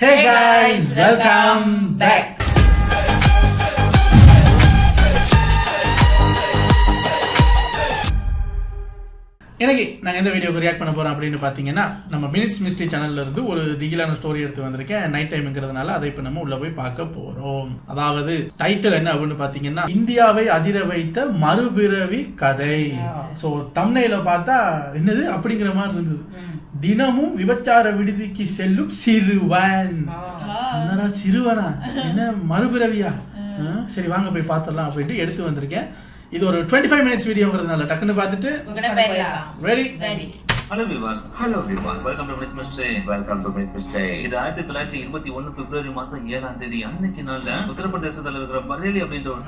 Hey guys, welcome back. எனக்கு நாங்கள் எந்த வீடியோக்கு ரியாக்ட் பண்ண போகிறோம் அப்படின்னு பார்த்தீங்கன்னா நம்ம மினிட்ஸ் மிஸ்ட்ரி சேனல்ல இருந்து ஒரு திகிலான ஸ்டோரி எடுத்து வந்திருக்கேன். நைட் டைம்ங்கிறதுனால அதை இப்போ நம்ம உள்ள போய் பார்க்க போகிறோம் அதாவது டைட்டில் என்ன அப்படின்னு பார்த்தீங்கன்னா இந்தியாவை அதிர வைத்த மறுபிறவி கதை. ஸோ தம்னையில பார்த்தா என்னது? அப்படிங்கிற மாதிரி இருந்தது. தினமும் விபச்சார விடுதிக்கு செல்லும் சிறுவன். என்னடா சிறுவனா? என்ன மறுபிறவியா? சரி வாங்க போய் பார்த்துடலாம் அப்படின்ட்டு எடுத்து வந்திருக்கேன். இது ஒரு டுவெண்ட்டி ஃபைவ் மினிட்ஸ் வீடியோங்கிறதுனால டக்குன்னு பார்த்துட்டு ready hello Vilas hello Vilas welcome to minutes mystery welcome to minutes mystery இது ஆயிரத்தி தொள்ளாயிரத்தி இருபத்தி ஒன்னு பிப்ரவரி மாசம் ஏழாம் தேதி அன்னைக்கு நாள்ல உத்தரப்பிரதேசத்துல இருக்கிற பரேலி அப்படின்ற ஒரு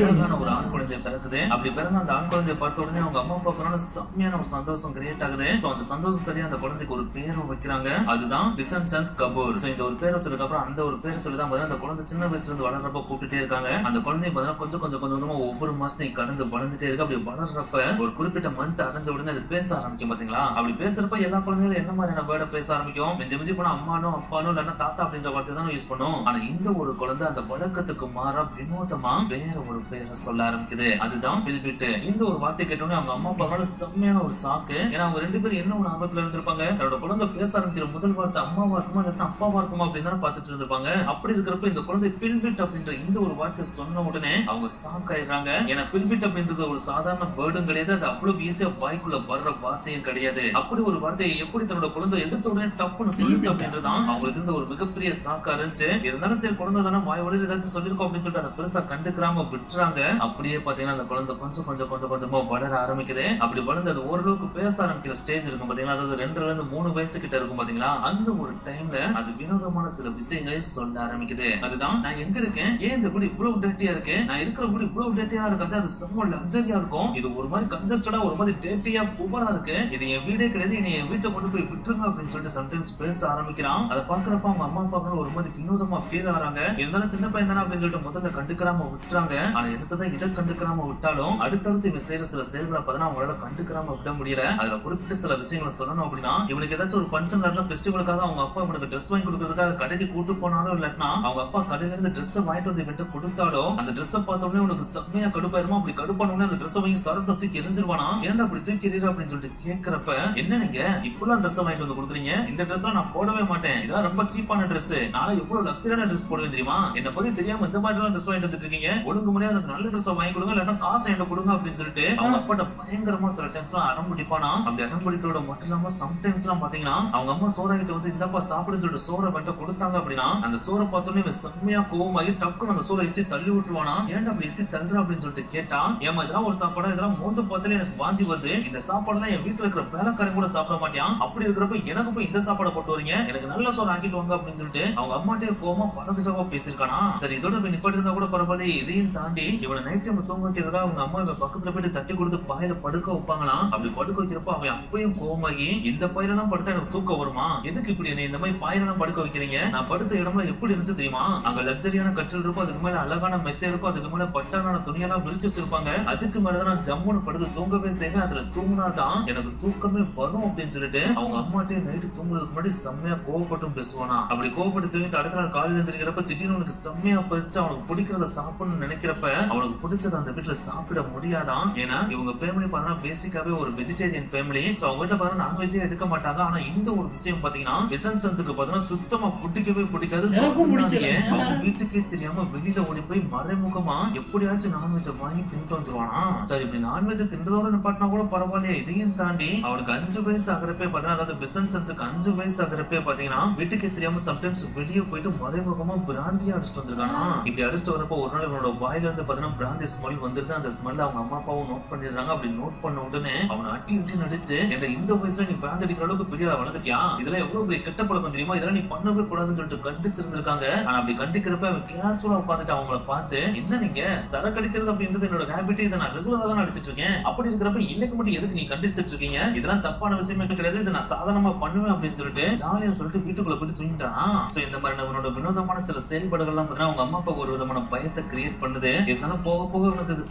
ஒண்ணு. அழகான ஒரு ஆண் குழந்தை பிறக்குது. அப்படி பிறந்த அந்த ஆண் குழந்தைய பார்த்த உடனே அவங்க அம்மா அப்பாக்குனால செம்மையான ஒரு சந்தோஷம் கிரியேட் ஆகுது. சோ அந்த சந்தோஷத்தோடய அந்த குழந்தைக்கு ஒரு பேரும் வைக்கிறாங்க. அதுதான் பிசன் சந்த் கபூர். சோ இந்த ஒரு பேர் வச்சதுக்கு அப்புறம் அந்த ஒரு பேர் சொல்லி தான் பாத்தீங்கன்னா அந்த குழந்தை சின்ன வயசுல இருந்து வளர்றப்ப கூப்பிட்டுட்டே இருக்காங்க. அந்த குழந்தைய பாத்தீங்கன்னா கொஞ்சம் கொஞ்சம் கொஞ்சம் கொஞ்சமா ஒவ்வொரு மாசத்தையும் கடந்து வளர்ந்துட்டே இருக்கு. அப்படி வளர்றப்ப ஒரு குறிப்பிட்ட மந்த் அடைஞ்ச உடனே அது பேச ஆரம்பிக்கும் பாத்தீங்களா? அப்படி பேசுறப்ப எல்லா குழந்தைகளும் என்ன மாதிரியான வேர்டை பேச ஆரம்பிக்கும்? மிஞ்சி மிஞ்சி போனா அம்மானோ அப்பானோ இல்லைன்னா தாத்தா அப்படின்ற வார்த்தை தான் யூஸ் பண்ணும். ஆனா இந்த ஒரு குழந்தை அந்த வழக்கத்துக்கு மாறா வினோதமா வேற ஒரு பேரை சொல்ல ஆரம்பிக்குது. அதுதான் பில்பிட்டு இந்த ஒரு வார்த்தை கேட்டோன்னே அவங்க அம்மா அப்பாவோட செம்மையான ஒரு சாக்கு. ஏன்னா அவங்க ரெண்டு பேரும் என்ன ஒரு ஆபத்துல இருந்திருப்பாங்க? தன்னோட குழந்தை பேச ஆரம்பிக்கிற முதல் வார்த்தை அம்மாவா இருக்குமா இல்லைன்னா அப்பாவா இருக்குமா அப்படின்னு தானே பார்த்துட்டு இருந்திருப்பாங்க. அப்படி இருக்கிறப்ப இந்த குழந்தை பில்பிட் அப்படின்ற இந்த ஒரு வார்த்தை சொன்ன உடனே அவங்க சாக்காயிடுறாங்க. ஆயிடுறாங்க ஏன்னா பில்பிட் அப்படின்றது ஒரு சாதாரண வேர்டும் கிடையாது. அது அவ்வளவு ஈஸியா வாய்க்குள்ள வர்ற வார்த்தையும் கிடையாது. அப்படி ஒரு வார்த்தையை எப்படி தன்னோட குழந்தை எடுத்த உடனே டப்புன்னு சொல்லிச்சு அப்படின்றதான் அவங்களுக்கு இருந்த ஒரு மிகப்பெரிய சாக்கா இருந்துச்சு. இருந்தாலும் சரி குழந்தை தானே வாய் வழியில் ஏதாச்சும் சொல்லிருக்கோம் அப்படின்னு சொல்லிட்டு அதை பெருசா கண்டுக்கிறாம விட்டுறாங்க. அப்படியே பாத்தீங்கன்னா அந்த குழந்தை கொஞ்சம் கொஞ்சம் கொஞ்சம் கொஞ்சமா வளர ஆரம்பிக்குது. அப்படி வளர்ந்து அது ஓரளவுக்கு பேச ஆரம்பிக்கிற ஸ்டேஜ் இருக்கும் பாத்தீங்கன்னா அதாவது ரெண்டுல இருந்து மூணு வயசு கிட்ட இருக்கும் பாத்தீங்களா அந்த ஒரு டைம்ல அது வினோதமான சில விஷயங்களை சொல்ல ஆரம்பிக்குது. அதுதான் நான் எங்க இருக்கேன்? ஏன் இந்த குடி இவ்வளவு டேட்டியா இருக்கு? நான் இருக்கிற குடி இவ்வளவு டேட்டியா இருக்காது அது செம்ம லக்ஸரியா இருக்கும். இது ஒரு மாதிரி கன்ஜஸ்டடா ஒரு மாதிரி டேட்டியா புவரா இருக்கு. இது என் வீடே கிடையாது என்னை என் வீட்டை கொண்டு போய் விட்டுருங்க அப்படின்னு சொல்லிட்டு சம்டைம்ஸ் பேச ஆரம்பிக்கிறான். அதை பாக்குறப்ப அவங்க அம்மா அப்பா ஒரு மாதிரி வினோதமா ஃபீல் ஆறாங்க இருந்தாலும் சின்ன பையன் தானே அப்படின்னு சொல்லிட்டு முதல்ல கண்டுக்கிறாம விட்டுறாங்க. ஆனா எடுத்ததான் இதை கண்டுக்கிறாம விட்டாலும் அடுத்தடுத்து இவன் செய்யற சில செயல்களை பார்த்தா அவங்களால கண்டுக்கிறாம விட முடியல. அதுல குறிப்பிட்ட சில விஷயங்களை சொல்லணும் அப்படின்னா இவனுக்கு ஏதாச்சும் ஒரு ஃபங்க்ஷன் இல்லாட்டா ஃபெஸ்டிவலுக்காக அவங்க அப்பா இவனுக்கு ட்ரெஸ் வாங்கி கொடுக்கறதுக்காக கடைக்கு கூட்டு போனாலும் இல்லாட்டினா அவங்க அப்பா கடையில இருந்து ட்ரெஸ் வாங்கிட்டு வந்து இவன்ட்டு கொடுத்தாலும் அந்த ட்ரெஸ் பார்த்த உடனே உனக்கு செம்மையா கடுப்பாயிருமா? அப்படி கடுப்பான உடனே அந்த ட்ரெஸ் வாங்கி சரட்டு தூக்கி எரிஞ்சிருவானா ஏன்டா அப்படி தூக்கி அப்படின்னு சொல்லிட்டு கேக்குறப்ப என்ன நீங்க இப்பெல்லாம் ட்ரெஸ் வாங்கிட்டு வந்து கொடுக்குறீங்க? இந்த ட்ரெஸ் நான் போடவே மாட்டேன். இதெல்லாம் ரொம்ப சீப்பான ட்ரெஸ் நான் எவ்வளவு லக்ஸரியான ட்ரெஸ் போடுவேன் தெரியுமா? என்ன பத்தி தெரியாம இந்த மாதிரி எல்லாம் ட்ரெஸ் வாங்கிட்டு வந்துட்டு இருக்கீங்க. ஒழுங்கு முடியாது நல்ல ட்ரெஸ் வாங்கி கொடுங்க. இல்லைன்னா காசு என்கிட்ட கொடுங்க அப்படின்னு சொல்லிட்டு அவங்க அப்பாட்ட பயங்கரமா சில டைம்ஸ் எல்லாம் அடம் பிடிப்பானா? அப்படி அடம் பிடிக்கிறோட மட்டும் இல்லாம சம்டைம்ஸ் எல்லாம் பாத்தீங்கன்னா அவங்க அம்மா சோறா கிட்ட வந்து இந்தப்பா சாப்பிடுன்னு சொல்லிட்டு சோறை வந்துட்டு கொடுத்தாங்க அப்படின்னா அந்த சோறை பார்த்தோன்னே இவன் செம்மையா கோவமாகி டக்குன்னு அந்த சோறை எத்தி தள்ளி விட்டுருவானா? ஏன்டா அப்படி எத்தி தள்ளுற? அப்படின்னு சொல்லிட்டு கேட்டா ஏமா இதெல்லாம் ஒரு சாப்பாடா? இதெல்லாம் மோந்து பார்த்தாலே எனக்கு வாந்தி வருது. இந்த சாப்பாடு தான் என் வீட்டுல இருக்கிற வேலைக்காரன் கூட சாப்பிட மாட்டான் அப்படி இருக்கிறப்ப எனக்கு போய் இந்த சாப்பாடை போட்டு வரீங்க? எனக்கு நல்ல சோறு ஆக்கிட்டு வாங்க அப்படின்னு சொல்லிட்டு அவங்க அம்மாட்டே கோவமா பதத்துக்காக பேசியிருக்கானா? சரி இதோட போய் நிப்பாட்டி இருந்தா கூட பரவாயில்ல இதையும் தாண்டி இவனை நைட் டைம் தூங்க வைக்கிறதுக்காக அவங்க அம்மா இவன் பக்கத்துல போயிட்டு தட்டி கொடுத்து பாயில படுக்க வைப்பாங்களாம் அப்படி படுக்க வைக்கிறப்ப அவன் அப்பயும் கோவமாகி இந்த பயிரெல்லாம் படுத்தா எனக்கு தூக்கம் வருமா? எதுக்கு இப்படி என்ன இந்த மாதிரி பாயிரெல்லாம் படுக்க வைக்கிறீங்க? நான் படுத்த இடம்ல எப்படி இருந்துச்சு தெரியுமா? அங்க லக்ஸரியான கட்டில் இருக்கும் அதுக்கு மேல அழகான மெத்தை இருக்கும் அதுக்கு மேல பட்டான துணியெல்லாம் விரிச்சு வச்சிருப்பாங்க. அதுக்கு மேலதான் நான் ஜம்முன்னு படுத்து தூங்கவே செய்வேன். அதுல தூங்கினாதான் எனக்கு தூக்கம் வரும் அப்படின்னு சொல்லிட்டு அவங்க அம்மாட்டே நைட்டு தூங்குறதுக்கு முன்னாடி செம்மையா கோவப்பட்டும் பேசுவானா? அப்படி கோவப்பட்டு தூங்கிட்டு அடுத்த நாள் காலையில எழுந்திருக்கிறப்ப திடீர்னு உனக்கு செம்மையா பறிச்சு அவனுக்கு பிடிக்கிறத சாப்பிடணும்னு நினைக்கிறப்ப அவனுக்கு பிடிச்சத அந்த வீட்டுல சாப்பிட முடியாதான் ஏன்னா இவங்க ஃபேமிலி பார்த்தா பேசிக்காவே ஒரு வெஜிடேரியன் ஃபேமிலி சோ அவங்க வீட்டுல பார்த்தா நான்வெஜ்ஜே எடுக்க மாட்டாங்க. ஆனா இந்த ஒரு விஷயம் பாத்தீங்கன்னா விசன் சந்துக்கு பார்த்தா சுத்தமா பிடிக்கவே பிடிக்காது. அவங்க வீட்டுக்கே தெரியாம வெளியில ஓடி போய் மறைமுகமா எப்படியாச்சும் நான்வெஜ் வாங்கி தின்ட்டு வந்துருவானா? சரி இப்படி நான்வெஜ் தின்றதோட நிப்பாட்டினா கூட பரவாயில்லையே. இதையும் தாண்டி அவனுக்கு அஞ்சு வயசு ஆகிறப்பே பாத்தீங்கன்னா அதாவது பிசன் சந்துக்கு அஞ்சு வயசு ஆகிறப்பே பாத்தீங்கன்னா வீட்டுக்கே தெரியாம சம்டைம்ஸ் வெளியே போயிட்டு மறைமுகமா பிராந்தியா அடிச்சுட்டு வந்திருக்கானா? இப்படி அடிச்சுட்டு வரப்போ ஒரு நாள் இவனோட வாயில இருந்து பாத்தீங்கன்னா பிராந்தி ஸ்மெல் வந்துருது. அந்த ஸ்மெல் அவங்க அம்மா அப்பாவும் நோட் பண்ணிடுறாங்க. அப்படி நோட் பண்ண உடனே அவனை அட்டி அட்டி நடிச்சு என்ற இந்த வயசுல நீ பிராந்தி அடிக்கிற அளவுக்கு பெரிய வளர்ந்துட்டியா? இதெல்லாம் எவ்வளவு பெரிய கெட்ட பழக்கம் தெரியுமா? இதெல்லாம் நீ பண்ணவே கூடாதுன்னு சொல்லிட்டு கண்டிச்சிருந்திருக்காங்க. ஆனா அப்படி கண்டிக்கிறப்ப அவன் கேஷுவலா உட்காந்துட்டு அவங்கள பார்த்து என்ன நீங்க? சரக்கு அடிக்கிறது அப்படின்றது என்னோட ஹேபிட் இதை நான் ரெகுலரா தான் அடிச்சிட்டு இருக்கேன். அப்படி இருக்கிறப்ப இன்னைக்கு மட்டும் எதுக்கு நீ கண்டிச்சிட்டு இருக்கீங்க? இதெல்லாம் தப்பான விஷயமே கிடையாது. இது நான் சாதாரணமா பண்ணுவேன் அப்படின்னு சொல்லிட்டு ஜாலியா சொல்லிட்டு வீட்டுக்குள்ள போயிட்டு தூங்கிட்டான்? சோ இந்த மாதிரி அவனோட வினோதமான சில செயல்பாடுகள்லாம் பார்த்தீங்கன்னா அவங்க அம்மா அப்பாவுக்கு ஒரு விதமான பயத்தை கிரியேட் பண்ணுது. இருந்தாலும் போக போக உனக்கு இது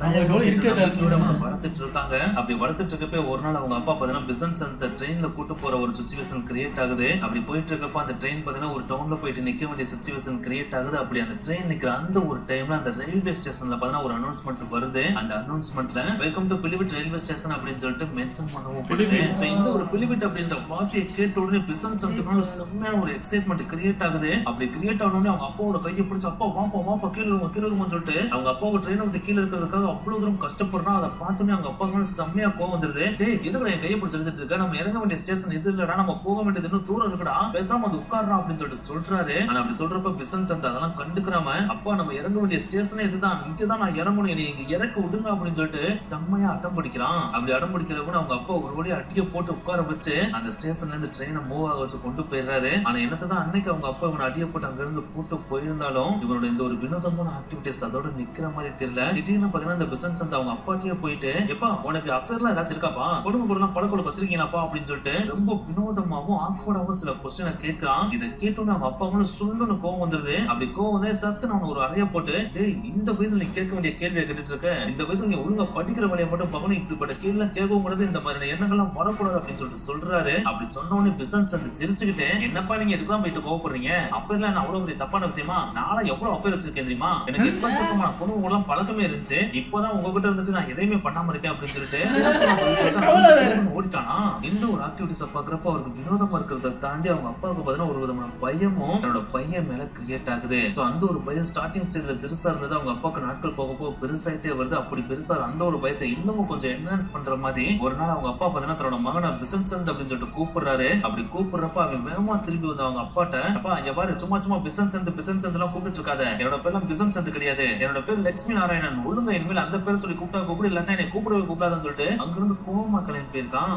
வளர்த்துட்டு இருக்காங்க. அப்படி வளர்த்துட்டு இருக்கப்ப ஒரு நாள் அவங்க அப்பா பாத்தீங்கன்னா பிசன்ஸ் அந்த ட்ரெயின்ல கூட்டு போற ஒரு சுச்சுவேஷன் கிரியேட் ஆகுது. அப்படி போயிட்டு இருக்கப்ப அந்த ட்ரெயின் பாத்தீங்கன்னா ஒரு டவுன்ல போயிட்டு நிக்க வேண்டிய சுச்சுவேஷன் கிரியேட் ஆகுது. அப்படி அந்த ட்ரெயின் நிக்கிற அந்த ஒரு டைம்ல அந்த ரயில்வே ஸ்டேஷன்ல பாத்தீங்கன்னா ஒரு அனௌன்ஸ்மெண்ட் வருது. அந்த அனௌன்ஸ்மெண்ட்ல welcome to Pilibhit railway station அப்படின்னு சொல்லிட்டு மென்ஷன் பண்ணவும் படுது இந்த ஒரு பிலிபிட் அப்படின்ற வார்த்தையை கேட்ட உடனே பிசன் வந்து செம்மையான ஒரு எக்ஸைட்மெண்ட் கிரியேட் ஆகுது. அப்படி கிரியேட் ஆன உடனே அவங்க அப்பாவோட கையை பிடிச்சி அப்பா வாப்பா வாப்பா கீழே இருங்க கீழே இருங்கன்னு சொல்லிட்டு அவங்க அப்பாவோட ட்ரெயினை வந்து கீழே இருக்கிறதுக்காக அவ்வளவு தூரம் கஷ்டப்படுறான் அதை பார்த்தோன்னே அவங்க அப்பா செம்மையா கோவம் வந்துருது. டே எதுக்குடா என் கையை பிடிச்சி எடுத்துட்டு இருக்க? நம்ம இறங்க வேண்டிய ஸ்டேஷன் இது இல்லடா நம்ம போக வேண்டியது இன்னும் தூரம் இருக்குடா. பேசாம அது உட்கார்றா அப்படின்னு சொல்லிட்டு சொல்றாரு. ஆனா அப்படி சொல்றப்ப பிசன் சந்த் அதெல்லாம் கண்டுக்கிறாம அப்பா நம்ம இறங்க வேண்டிய ஸ்டேஷனே இதுதான் இங்கதான் நான் இறங்கணும் என்னை இங்க இறக்க விடுங்க அப்படின்னு சொல்லிட்டு செம்மையா அடம் பிடிக்கிறான். அப்படி அடம் பிடிக்கிறவங்க அவங்க அப்பா ஒரு வழியா அடிய போட்டு உட்கார வச்சு அந்த ஸ்டேஷன்ல இருந்து ட்ரெயினை மூவ் ஆக வச்சு கொண்டு போயிடுறாரு. ஆனா என்னத்தை தான் அன்னைக்கு அவங்க அப்பா இவனை அடிய போட்டு அங்க இருந்து கூட்டு போயிருந்தாலும் இவனோட இந்த ஒரு வினோதமான ஆக்டிவிட்டிஸ் அதோட நிக்கிற மாதிரி தெரியல. திடீர்னு பாத்தீங்கன்னா இந்த பிசினஸ் அந்த அவங்க அப்பாட்டியே போயிட்டு எப்பா உனக்கு அஃபேர்லாம் ஏதாச்சும் இருக்காப்பா? கொடுங்க கொடுலாம் கொடுக்க வச்சிருக்கீங்களாப்பா? அப்படின்னு சொல்லிட்டு ரொம்ப வினோதமாவும் ஆக்வர்டாவும் சில கொஸ்டினை கேட்கிறான். இதை கேட்டோன்னு அவங்க அப்பா மேல சொல்லுன்னு கோவம் வந்துருது. அப்படி கோவம் வந்து சத்து நான் ஒரு அறைய போட்டு டேய் இந்த வயசுல நீ கேட்க வேண்டிய கேள்வியை கேட்டுட்டு இருக்க. இந்த வயசுல நீ ஒழுங்கா படிக்கிற வேலையை மட்டும் பார்க்கணும். இப்படிப்பட்ட கேள்வி கேட்கவும் கூடாது இந்த மாதிரியான எண்ணங்கள்லாம் வரக்கூடாது அப்படின்னு சொல்லிட்டு சொல்றாரு. அப்படி சொன்ன உடனே பிசன்ஸ் அந்த சிரிச்சுக்கிட்டு என்னப்பா நீங்க எதுக்குலாம் போயிட்டு கோவப்படுறீங்க? அஃபேர்ல நான் அவ்வளவு பெரிய தப்பான விஷயமா? நானும் எவ்வளவு அஃபேர் வச்சிருக்கேன் தெரியுமா? எனக்கு எக்கச்சக்கமான பொண்ணு உங்களாம் பழக்கமே இருந்துச்சு. இப்போதான் உங்ககிட்ட இருந்துட்டு நான் எதையுமே பண்ணாம இருக்கேன் அப்படின்னு சொல்லிட்டு. ஓடிட்டானா? இந்த ஒரு ஆக்டிவிட்டிஸ பாக்குறப்ப அவருக்கு வினோதமா இருக்கிறத தாண்டி அவங்க அப்பாவுக்கு பாத்தீங்கன்னா ஒரு விதமான பயமும் தன்னோட பையன் மேல கிரியேட் ஆகுது. சோ அந்த ஒரு பயம் ஸ்டார்டிங் ஸ்டேஜ்ல சிறுசா இருந்தது. அவங்க அப்பாவுக்கு நாட்கள் போக போக பெருசாயிட்டே வருது. அப்படி பெருசா அந்த ஒரு பயத்தை இன்னமும் கொஞ்சம் என்ஹான்ஸ் பண்ற மாதிரி ஒரு நாள் அவங்க அப்பா பாத்தீங்கன்னா தன்னோட மகனை பிசன்சந்த் அப்படின்னு சொல்லிட்டு கூப்பிடுறாரு. அப்படி கூப்பிடுறப்ப அவன் வேகமா திரும்பி வந்து அவங்க அப்பாட்ட அப்பா இங்க பாரு சும்மா சும்மா பிசன்சந்த் பிசன்சந்த் எல்லாம் கூப்பிட்டு இருக்காத. என்னோட பேர்லாம் பிசன்சந்த் கிடையாது. என்னோட பேர் லட்சுமி நாராயணன். ஒழுங்கா இனிமேல் அந்த பேர் சொல்லி கூப்பிட்டா கூப்பிடு இல்லாட்டா என்னை கூப்பிடவே கூப்பிடாதுன்னு சொல்லிட்டு அங்கிருந்து கோவமா கிளம்பி போயிருக்கான்.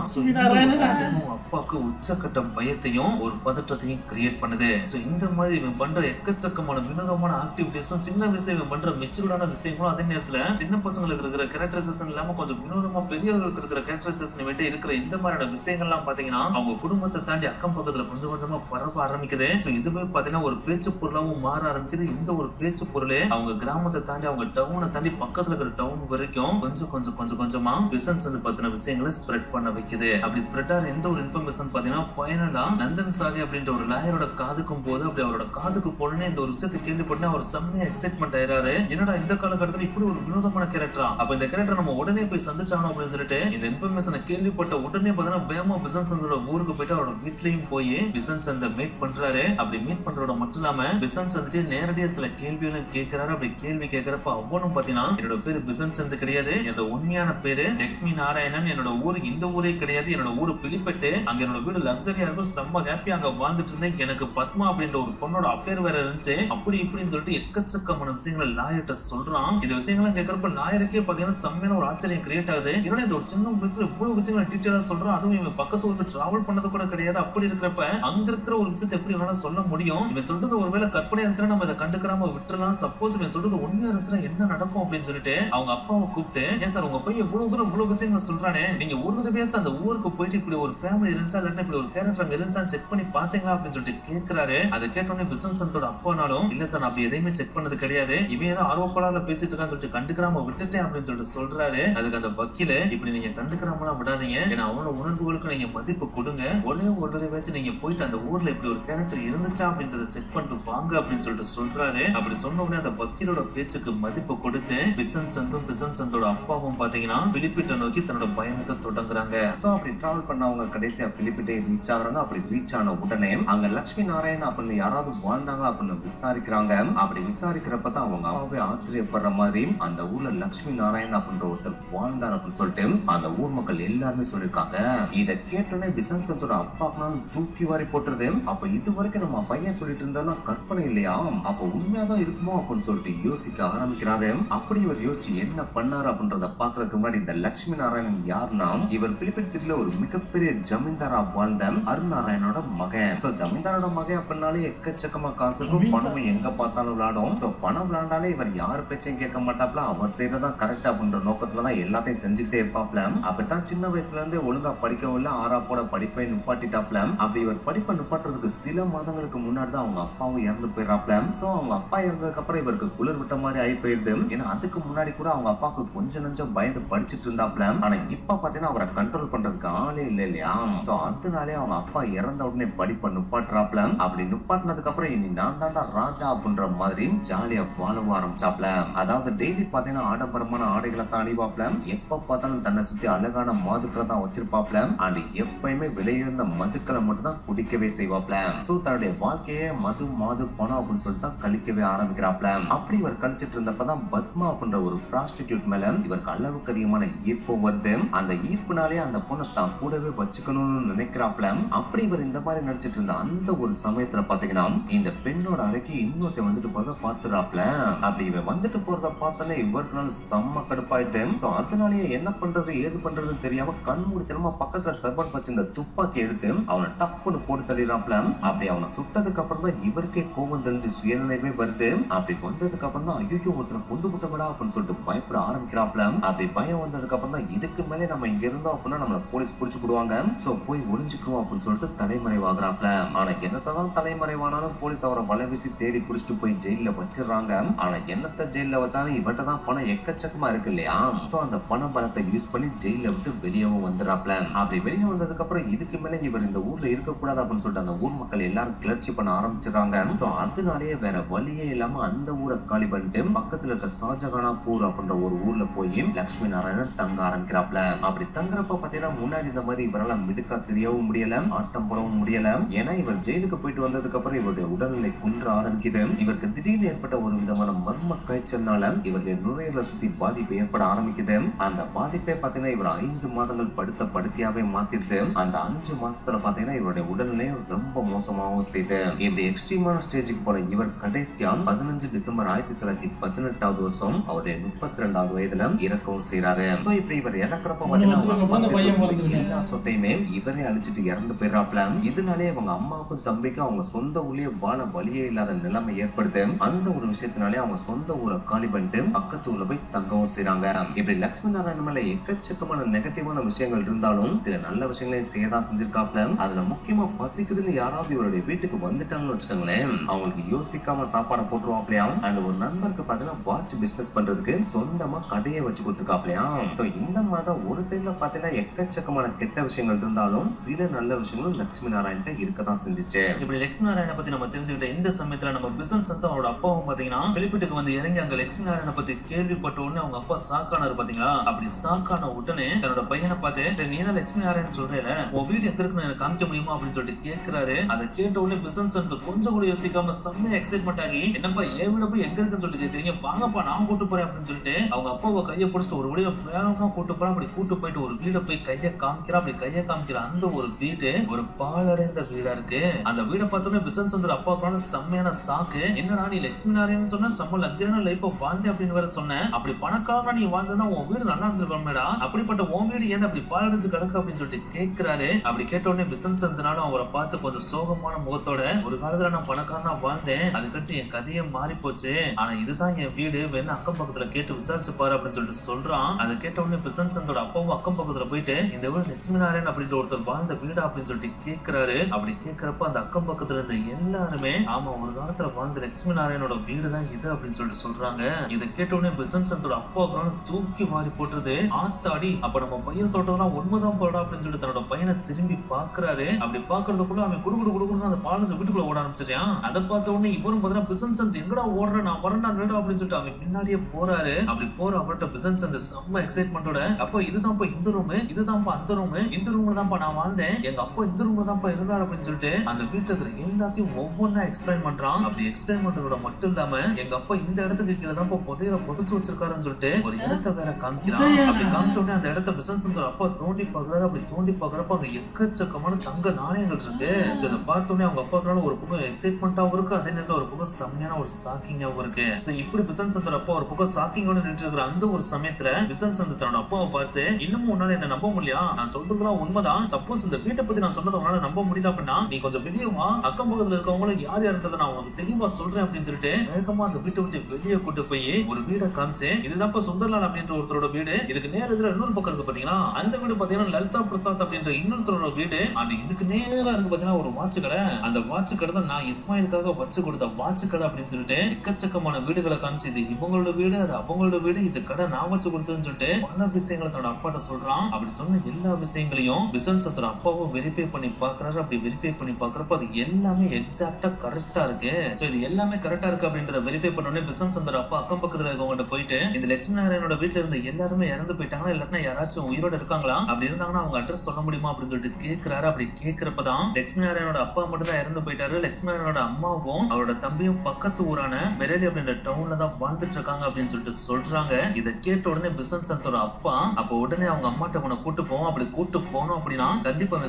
அப்பாவுக்கு உச்சக்கட்ட பயத்தையும் ஒரு பதற்றத்தையும் கிரியேட் பண்ணுது. சோ இந்த மாதிரி இவன் பண்ற எக்கச்சக்கமான வினோதமான ஆக்டிவிட்டிஸும் சின்ன வயசுல இவன் பண்ற மெச்சூர்டான விஷயங்களும் அதே நேரத்துல சின்ன பசங்களுக்கு இருக்கிற கேரக்டரைசேஷன் இல்லாம கொஞ்சம் வினோதமா பெரியவர்களுக்கு இருக்கிற கேரக்டரைசேஷன் விட்டு இருக்கிற இந்த மாதிரியான விஷயங்கள்லாம் பாத்தீங்கன்னா அவங்க குடும்பத்தை தாண்டி அக்கம் பக்கத்துல கொஞ்சம் கொஞ்சமா பரவ ஆரம்பிக்குது. இதுவே பாத்தீங்கன்னா ஒரு பேச்சு பொருளாவும் மாற ஆரம்பிக்குது. இந்த ஒரு பேச்சு பொருளே அவங்க கிராமத்தை தாண்டி அவங்க டவுனை தாண்டி பக்கத்துல இருக்கிற டவுன் வரைக்கும் கொஞ்சம் கொஞ்சம் கொஞ்சம் கொஞ்சமா பிசினஸ் வந்து பத்தின விஷயங்களை ஸ்ப்ரெட் பண்ண வைக்குது. அப்படி ஸ்ப்ரெட் ஆகிற எந்த ஒரு இன்ஃபர்மேஷன் பாத்தீங்கன்னா ஃபைனலா நந்தன் சாதி அப்படின்ற ஒரு லாயரோட காதுக்கும் போது அப்படி அவரோட காதுக்கு போனே இந்த ஒரு விஷயத்தை கேள்விப்பட்டு அவர் செம்மையா எக்ஸைட்மெண்ட் ஆயிராரு என்னடா இந்த காலகட்டத்தில் இப்படி ஒரு வினோதமான கேரக்டரா அப்ப இந்த கேரக்டர் நம்ம உடனே போய் சந்திச்சானோ அப்படின்னு சொல்லிட்டு இந்த இன்ஃபர்மேஷனை கேள்விப்பட்ட உடனே பாத்தீங்கன்னா வேகமா பிசன் சந்தோட ஊருக்கு போயிட்டு அவரோட வீட்லயும் போய் பிசன்ஸ் சந்தை மீட் பண்றாரு. அப்படி மீட் பண்றதோட மட்டும் இல்லாம பிசன்ஸ் வந்துட்டு நேரடியா சில கேள்விகளும் கேட்கிறாரு அப்படி கேள்வி கேட்கறப்ப அவனும் பாத்தீங்கன்னா என்னோட பேரு பிசன் சந்த் கிடையாது. என்னோட உண்மையான பேரு லட்சுமி நாராயணன். என்னோட ஊரு இந்த ஊரே கிடையாது. என்னோட ஊரு பிலிப்பட்டு. அங்க என்னோட வீடு லக்ஸரியா இருக்கும். செம்ம ஹாப்பி அங்க வாழ்ந்துட்டு இருந்தேன். எனக்கு பத்மா அப்படின்ற ஒரு பொண்ணோட அஃபேர் வேற இருந்துச்சு. அப்படி இப்படின்னு சொல்லிட்டு எக்கச்சக்கமான விஷயங்களை லாயர்கிட்ட சொல்றான். இந்த விஷயங்கள்லாம் கேட்கறப்ப லாயருக்கே பாத்தீங்கன்னா செம்மையான ஒரு ஆச்சரியம் கிரியேட் ஆகுது. என்னோட இந்த ஒரு சின்ன வயசுல இவ்வளவு விஷயங்களை டீட்டெயிலாக சொல்றான் அதுவும் இவன் பக்கத்து ஊருக்கு டிராவல் பண்ணது கூட கிடையாது. அப்படி இருக்கிறப்ப அங்க இருக்கிற ஒரு விஷயத்தை எப்படி இவனால சொல்ல முடியும்? இவன் சொல்றது ஒருவேளை கற்பனை இருந்துச்சுன்னா நம்ம இதை கண்டுக்கிறாம விட்டுறலாம். சப்போஸ் இவன் சொல்றது உண்மையா இருந்துச்சுன்னா என்ன நடக்கும் அப்படின்னு சொல்லிட்டு அவங்க அப்பாவை கூப்பிட்டு ஏன் சார் உங்க பையன் இவ்வளவு தூரம் இவ்வளவு விஷயங்கள் சொல்றானே? நீங்க ஒரு தடவையாச்சும் அந்த ஊருக்கு போயிட்டு இப்படி ஒரு ஃபேமிலி இருந்துச்சா? இல்லாட்டி இப்படி ஒரு கேரக்டர் அங்க இருந்துச்சா செக் பண்ணி பாத்தீங்களா அப்படின்னு சொல்லிட்டு கேக்குறாரு. அதை கேட்டோடனே பிசினஸ் சந்தோட அப்பானாலும் இல்ல சார் நான் அப்படி எதையுமே செக் பண்ணது கிடையாது. இவன் ஏதோ ஆர்வப்படாத பேசிட்டு இருக்கான்னு சொல்லிட்டு கண்டுக்கிறாம விட்டுட்டேன் அப்படின்னு சொல்லிட்டு சொல்றாரு. அதுக்கு அந்த வக்கீல இப்படி நீங்க கண்டுக்கிறாமலாம் விடாதீங்க. ஏன்னா அவனோட உணர்வுகளுக்கு நீங்க மதிப்பு கொடுங்க. ஒரே ஒரு தடவையாச்சும் நீங்க போயிட்டு அந்த ஊர்ல இப்படி ஒரு கேரக்டர் இருந்துச்சா அப்படின்றத செக் பண்ணிட்டு வாங்க அப்படின்னு சொல்லிட்டு சொல்றாரு. அப்படி சொன்ன உடனே அந்த வக்கீலோட பேச்சுக்கு மதிப்பு கொடுத்து பிசன் சந்தும் பிசன் சந்தோட அப்பாவும் பாத்தீங்கன்னா பிலிப்பிட்ட நோக்கி தன்னோட பயணத்தை தொடங்குறாங்க. சோ அப்படி டிராவல் பண்ணவங்க கடைசியா பிலிப்பிட்டே ரீச் ஆகுறாங்க. அப்படி ரீச் ஆன உடனே அங்க லட்சுமி நாராயணன் அப்படின்னு யாராவது வாழ்ந்தாங்க அப்படின்னு விசாரிக்கிறாங்க. அப்படி விசாரிக்கிறப்ப தான் அவங்க அப்பாவே ஆச்சரியப்படுற மாதிரி அந்த ஊர்ல லட்சுமி நாராயணன் அப்படின்ற ஒருத்தர் வாழ்ந்தார் அப்படின்னு சொல்லிட்டு அந்த ஊர் மக்கள் எல்லாருமே சொல்லிருக்காங்க இத கேட்டோன்னே பிசன்சத்தோட அப்பாக்குனாலும் தூக்கி வாரி போட்டுருது. அப்ப இது வரைக்கும் நம்ம பையன் சொல்லிட்டு இருந்தாலும் கற்பனை இல்லையா? அப்ப உண்மையாதான் இருக்குமோ அப்படின்னு சொல்லிட்டு யோசிக்க ஆரம்பிக்கிறாரு. அப்படி இவர் யோசிச்சு என்ன பண்ணாரு அப்படின்றத பாக்குறதுக்கு முன்னாடி இந்த லட்சுமி நாராயணன் யாருன்னா இவர் பிலிப்பின் சிட்டில ஒரு மிகப்பெரிய ஜமீன்தாரா வாழ்ந்த அருணாராயணோட மகன். சோ ஜமீன்தாரோட மகன் அப்படின்னாலே எக்கச்சக்கமா காசு இருக்கும். பணமும் எங்க பார்த்தாலும் விளையாடும் சோ பணம் விளையாண்டாலே இவர் யார் பேச்சையும் கேட்க மாட்டாப்ல. அவர் செய்யறதா கரெக்ட் அப்படின்ற நோக்கத்துல தான் எல்லாத்தையும் செஞ்சுட்டே இருப்பாப்ல. அப்படித்தான் சின்ன வயசுல இருந்து வந்து ஒழுங்கா படிக்கவும் இல்ல ஆறாப்போட படிப்பை நிப்பாட்டிட்டாப்ல. அப்படி இவர் படிப்பை நிப்பாட்டுறதுக்கு சில மாதங்களுக்கு முன்னாடி தான் அவங்க அப்பாவும் இறந்து போயிடுறாப்ல. சோ அவங்க அப்பா இறந்ததுக்கு அப்புறம் இவருக்கு குளிர் விட்ட மாதிரி ஆகி போயிடுது ஏன்னா அதுக்கு முன்னாடி கூட அவங்க அப்பாவுக்கு கொஞ்சம் நஞ்சம் பயந்து படிச்சிட்டு இருந்தாப்ல. ஆனா இப்ப பாத்தீங்கன்னா அவரை கண்ட்ரோல் பண்றதுக்கு ஆளே இல்ல இல்லையா? சோ அதனாலே அவங்க அப்பா இறந்த உடனே படிப்பை நிப்பாட்டுறாப்ல. அப்படி நிப்பாட்டினதுக்கு அப்புறம் இனி நான் தாண்டா ராஜா அப்படின்ற மாதிரி ஜாலியா வாழவும் ஆரம்பிச்சாப்ல. அதாவது டெய்லி பாத்தீங்கன்னா ஆடம்பரமான ஆடைகளை தான் அணிவாப்ல. எப்ப பார்த்தாலும் தன்னை சுத்தி அழகான மாதுக்களை தான் வச்சிருப்பாப்ல. அண்ட் எப்பயுமே விலையுயர்ந்த மதுக்களை மட்டும் தான் குடிக்கவே செய்வாப்ல. சோ தன்னுடைய வாழ்க்கையே மது மாது பணம் அப்படின்னு சொல்லிட்டு தான் கழிக்கவே ஆரம்பிக்கிறாப்ல. அப்படி இவர் கழிச்சிட்டு இருந்தப்பதான் பத்மா அப்படின்ற ஒரு ப்ராஸ்டிடியூட் மேல இவருக்கு அளவுக்கு அதிகமான ஈர்ப்பு வருது. அந்த ஈர்ப்புனாலே அந்த பொண்ணை தான் கூடவே வச்சுக்கணும்னு நினைக்கிறாப்ல. அப்படி இவர் இந்த மாதிரி நடிச்சிட்டு இருந்த அந்த ஒரு சமயத்துல பாத்தீங்கன்னா இந்த பெண்ணோட அறைக்கு இன்னொருத்த வந்துட்டு போறத பாத்துறாப்ல அப்படி இவன் வந்துட்டு போறத பார்த்தோன்னே இவருக்கு நாள் செம்ம கடுப்பாயிட்டு. சோ அதனாலேயே என்ன பண்றது ஏது பண்றதுன்னு தெரியாம கண் கண்மூடித்தனமா பக்கத்துல சர்பன் வச்சிருந்த துப்பாக்கி எடுத்து அவனை டப்புன்னு போட்டு தள்ளிடுறாப்ல. அப்படி அவனை சுட்டதுக்கு அப்புறம் தான் இவருக்கே கோபம் தெரிஞ்சு சுயநினைவே வருது. அப்படி வந்ததுக்கு அப்புறம் தான் ஐயோ ஒருத்தனை கொண்டு விட்டவடா அப்படின்னு சொல்லிட்டு பயப்பட ஆரம்பிக்கிறாப்ல. அப்படி பயம் வந்ததுக்கு அப்புறம் தான் இதுக்கு மேலே நம்ம இங்க இருந்தோம் அப்படின்னா நம்மள போலீஸ் பிடிச்சி போடுவாங்க சோ போய் ஒளிஞ்சுக்குவோம் அப்படின்னு சொல்லிட்டு தலைமறைவாகிறாப்ல. ஆனா என்னத்தான் தலைமறைவானாலும் போலீஸ் அவரை வலை வீசி தேடி புடிச்சிட்டு போய் ஜெயில வச்சிடுறாங்க. ஆனா என்னத்த ஜெயில வச்சாலும் இவட்ட தான் பணம் எக்கச்சக்கமா இருக்கு இல்லையா? சோ அந்த பண பலத்தை யூஸ் பண்ணி ஜெயில விட்டு வெளியவும் வந்துடுறாப்ல. அப்படி வெளியே வந்ததுக்கப்புறம் இதுக்கு மேலே இவர் இந்த ஊரில் இருக்கக்கூடாது அப்படின்னு சொல்லிட்டு அந்த ஊர் மக்கள் எல்லாரும் கிளர்ச்சி பண்ண ஆரம்பிச்சிடுறாங்க. ஸோ அதனாலேயே வேற வழியே இல்லாமல் அந்த ஊரை காலி பண்ணிட்டு பக்கத்தில் இருக்க ஷாஜகானாப்பூர் அப்படின்ற ஒரு ஊரில் போய் லக்ஷ்மி நாராயணன் தங்க ஆரம்பிக்கிறாப்ல. அப்படி தங்குறப்ப பார்த்தீங்கன்னா முன்னாடி இந்த மாதிரி இவரால் மிடுக்கா தெரியவும் முடியல ஆட்டம் போடவும் முடியல. ஏன்னா இவர் ஜெயிலுக்கு போயிட்டு வந்ததுக்கு அப்புறம் இவருடைய உடல்நிலை குன்ற ஆரம்பிக்குது. இவருக்கு திடீர்னு ஏற்பட்ட ஒரு விதமான மர்ம காய்ச்சல்னால இவருடைய நுரையீரலை சுத்தி பாதிப்பு ஏற்பட ஆரம்பிக்குது. அந்த பாதிப்பே பார்த்தீங்கன்னா இவர் ஐந்து மாதங்கள் படுத்த படுக்கையாவே மாத்திடுது அந்த அஞ்சு மாசத்துல பாத்தீங்கன்னா இவருடைய உடல்நிலை ரொம்ப மோசமாகவும் செய்து இப்படி எக்ஸ்ட்ரீமான ஸ்டேஜுக்கு போன இவர் கடைசியா பதினஞ்சு டிசம்பர் ஆயிரத்தி தொள்ளாயிரத்தி பதினெட்டாவது வருஷம் அவருடைய முப்பத்தி ரெண்டாவது வயதுல இறக்கவும் செய்யறாரு சோ இப்படி இவர் இறக்குறப்ப பாத்தீங்கன்னா. எல்லா சொத்தையுமே இவரே அழிச்சிட்டு இறந்து போயிடறாப்ல இதனாலே அவங்க அம்மாவுக்கும் தம்பிக்கும் அவங்க சொந்த ஊர்லயே வாழ வழியே இல்லாத நிலைமை ஏற்படுது. அந்த ஒரு விஷயத்தினாலே அவங்க சொந்த ஊரை காலி பண்ணிட்டு பக்கத்து ஊர்ல போய் தங்கவும் செய்றாங்க. இப்படி லட்சுமி நாராயணன் மேல எக்கச்சக்கமான நெகட்டிவான விஷயங்கள் இருந்தாலும் சில நல்ல விஷயங்களையும் செய்யதான் செஞ்சிருக்காப்ல. அதுல முக்கியமா பசிக்குதுன்னு யாராவது இவருடைய வீட்டுக்கு வந்துட்டாங்கன்னு வச்சுக்கோங்களேன் அவங்களுக்கு யோசிக்காம சாப்பாடை போட்டுருவாப்லையா? அண்ட் ஒரு நண்பருக்கு பாத்தீங்கன்னா வாட்ச் பிசினஸ் பண்றதுக்கு சொந்தமா கடையை வச்சு கொடுத்துருக்காப்லையா? சோ இந்த மாதிரி ஒரு சைடுல பாத்தீங்கன்னா எக்கச்சக்கமான கெட்ட விஷயங்கள் இருந்தாலும் சில நல்ல விஷயங்களும் லட்சுமி நாராயண்ட இருக்கதான் செஞ்சுச்சு. இப்படி லட்சுமி நாராயண பத்தி நம்ம தெரிஞ்சுக்கிட்ட இந்த சமயத்துல நம்ம பிசினஸ் வந்து அவரோட அப்பாவும் பாத்தீங்கன்னா வெளிப்பட்டுக்கு வந்து இறங்கி அங்க லட்சுமி நாராயண பத்தி கேள்விப்பட்ட உடனே அவங்க அப்பா சாக்கானாரு பாத்தீங்களா? அப்படி சாக்கான உடனே தன்னோட பையனை பார்த்து சரி நீ தான் லட்சுமி நாராயணன் சொல்றேல உன் வீடு எங்க இருக்குன்னு எனக்கு காமிக்க முடியுமா? அப்படின்னு சொல்லிட்டு கேட்கிறாரு அதை கேட்ட உடனே பிசன்ஸ் வந்து கொஞ்சம் கூட யோசிக்காம செம்மையா எக்ஸைட்மெண்ட் ஆகி என்னப்பா என் வீட போய் எங்க இருக்குன்னு சொல்லிட்டு கேட்குறீங்க வாங்கப்பா நான் கூட்டு போறேன். அப்படின்னு சொல்லிட்டு அவங்க அப்பாவை கையை பிடிச்சிட்டு ஒரு வழியா வேகமா கூட்டு போறான் அப்படி கூட்டு போயிட்டு ஒரு வீட போய் கையை காமிக்கிறான் அப்படி கையை காமிக்கிற அந்த ஒரு வீடு ஒரு பாலடைந்த வீடா இருக்கு. அந்த வீடை பார்த்தோன்னே பிசன் சந்தர் அப்பாவுக்கான செம்மையான சாக்கு. என்னடா நீ லட்சுமி நாராயணன் சொன்ன செம்ம லக்ஸரியான லைஃப் வாழ்ந்தே அப்படின்னு வேற சொன்னேன் அப்படி பணக்காரனா நீ வாழ்ந்தா உன் வீடு நல்லா இருந்திருக்கோமேடா அப்படிப்பட்ட உன் வீடு ஏன் அப்படி பாலடைஞ்சு கிடக்கு அப்படின்னு சொல்லிட்டு கேட்கிறாரு அப்படி கேட்ட உடனே பிசன் சந்தனாலும் அவரை பார்த்து கொஞ்சம் சோகமான முகத்தோட ஒரு காலத்துல நான் பணக்காரனா வாழ்ந்தேன். அதுக்கடுத்து என் கதையே மாறி போச்சு ஆனா இதுதான் என் வீடு. வேணா அக்கம் பக்கத்துல கேட்டு விசாரிச்சு பாரு அப்படின்னு சொல்லிட்டு சொல்றான். அதை கேட்ட உடனே பிசன் சந்தோட அப்பாவும் அக்கம் பக்கத்துல போயிட்டு இந்த வீடு லட்சுமி நாராயண் அப்படின்ற ஒருத்தர் வாழ்ந்த வீடா? அப்படின்னு சொல்லிட்டு கேட்கிறாரு அப்படி கேட்கிறப்ப அந்த அக்கம் பக்கத்துல இருந்த எல்லாருமே ஆமா ஒரு காலத்துல வாழ்ந்த லட்சுமி நாராயணோட வீடு தான் இது அப்படின்னு சொல்லிட்டு சொல்றாங்க. இதை கேட்ட உடனே பிசன் சந்தோட அப்பாவுக்கு தூக்கி வாரி போட்டுருது. ஆத்தாடி அப்ப நம்ம பையன் சொல்றதெல்லாம் உண்மைதான் போடா அப்படின்னு சொல்லி தன்னோட பையனை திரும்பி பாக்குறாரு அப்படி பாக்குறதுக்குள்ள அவன் குடு குடு குடுக்குன்னு அந்த பாலத்தை வீட்டுக்குள்ள ஓட ஆரம்பிச்சிருக்கான் அதை பார்த்த உடனே இவரும் பார்த்தீங்கன்னா பிசன் சந்த் எங்கடா ஓடுற? நான் வரேன்டா நிடா அப்படின்னு சொல்லிட்டு அவன் பின்னாடியே போறாரு. அப்படி போற அவர்கிட்ட பிசன் சந்த் செம்ம எக்ஸைட்மெண்டோட அப்போ இதுதான்ப்பா இந்த ரூம் இதுதான்ப்பா அந்த ரூம் இந்த ரூம்ல தான்ப்பா நான் வாழ்ந்தேன். எங்க அப்பா இந்த ரூம்ல தான்ப்பா இருந்தார் அப்படின்னு சொல்லிட்டு அந்த வீட்டுல இருக்கிற எல்லாத்தையும் ஒவ்வொன்றா எக்ஸ்பிளைன் பண்றான். அப்படி எக்ஸ்பிளைன் பண்றதோட மட்டும் இல்லாம எங்க அப்பா இந்த இடத்துக்கு கீழே தான்ப்பா புதையில புதைச்சு வச்சிருக்காருன்னு சொல்லிட்டு ஒரு இடத்த வேற காமிக்கிறான். அப்படி காமிச்ச உடனே அந்த இடத்த பிசன் சந்தர் அப்பா தோண்டி பாக்குறாரு அப்படி தோண்டி பார்க்குறப்ப அங்கே எக்கச்சக்கமான தங்க நாணயங்கள் இருக்கு. ஸோ இதை பார்த்த உடனே அவங்க அப்பாக்குனால ஒரு பக்கம் எக்ஸைட்மெண்ட்டாகவும் இருக்கு. அதே நேரத்தில் ஒரு பக்கம் செம்மையான ஒரு ஷாக்கிங்காகவும் இருக்கு. ஸோ இப்படி பிசன் சந்தர் அப்பா ஒரு பக்கம் ஷாக்கிங்கோட நின்றுருக்கிற அந்த ஒரு சமயத்துல பிசன் சந்தர் தன்னோட அப்பாவை பார்த்து இன்னமும் உன்னால என்ன நம்ப முடியல நான் சொல்றதுலாம் உண்மைதான். சப்போஸ் இந்த வீட்டை பத்தி நான் சொன்னதை உன்னால நம்ப முடியல அப்படின்னா நீ கொஞ்சம் பெரியவா அக்கம் பக்கத்துல இருக்கவங்களும் யார் யாருன்றதை நான் உனக்கு தெளிவா சொல்றேன் அப்படின்னு சொல்லிட்டு வேகமா அந்த வீட்டை விட்டு வெளியே கூட்டு போய் ஒரு வீடை காமிச்சு இதுதான்ப்பா சுந்தர்லால் அப்படின்ற ஒருத்தரோட வீடு. இதுக்கு நேர எதிர இன்னொரு பக்கம் இருக்கு பார்த்தீங்கன்னா அந்த அந்த வீடு பாத்தீங்கன்னா லலிதா பிரசாத் அப்படின்ற இன்னொருத்தரோட வீடு. அண்ட் இதுக்கு நேரா இருக்கு பாத்தீங்கன்னா ஒரு வாட்ச் கடை. அந்த வாட்ச் கடை தான் நான் இஸ்மாயிலுக்காக வச்சு கொடுத்த வாட்ச் கடை அப்படின்னு சொல்லிட்டு எக்கச்சக்கமான வீடுகளை காமிச்சு இது இவங்களோட வீடு அது அவங்களோட வீடு இந்த கடை நான் வச்சு கொடுத்ததுன்னு சொல்லிட்டு பல விஷயங்களை தன்னோட அப்பாட்ட சொல்றான். அப்படி சொன்ன எல்லா விஷயங்களையும் பிசன்ஸ் தன்னோட அப்பாவும் வெரிஃபை பண்ணி பாக்குறாரு. அப்படி வெரிஃபை பண்ணி பாக்குறப்ப அது எல்லாமே எக்ஸாக்டா கரெக்டா இருக்கு. சோ இது எல்லாமே கரெக்டா இருக்கு அப்படின்றத வெரிஃபை பண்ணோடனே பிசன்ஸ் அந்த அப்பா அக்கம் பக்கத்துல இருக்கவங்ககிட்ட போயிட்டு இந்த லட்சுமி நாராயணோட வீட்டுல இருந்த எல்லாருமே இறந்து போயிட்டாங்க இல்லாட்டினா யாராச்சும் உயிரோட இருக்காங்க இருக்காங்களா அப்படி இருந்தாங்கன்னா அவங்க அட்ரஸ் சொல்ல முடியுமா அப்படின்னு சொல்லிட்டு கேக்குறாரு. அப்படி கேக்குறப்பதான் லட்சுமி நாராயணோட அப்பா மட்டும் தான் இறந்து போயிட்டாரு. லட்சுமி நாராயணோட அம்மாவும் அவரோட தம்பியும் பக்கத்து ஊரான பெரேலி அப்படின்ற டவுன்ல தான் வாழ்ந்துட்டு இருக்காங்க அப்படின்னு சொல்லிட்டு சொல்றாங்க. இதை கேட்ட உடனே பிசன் சந்தோட அப்பா அப்ப உடனே அவங்க அம்மாட்ட உன கூட்டு போவோம். அப்படி கூட்டு போனோம் அப்படின்னா கண்டிப்பா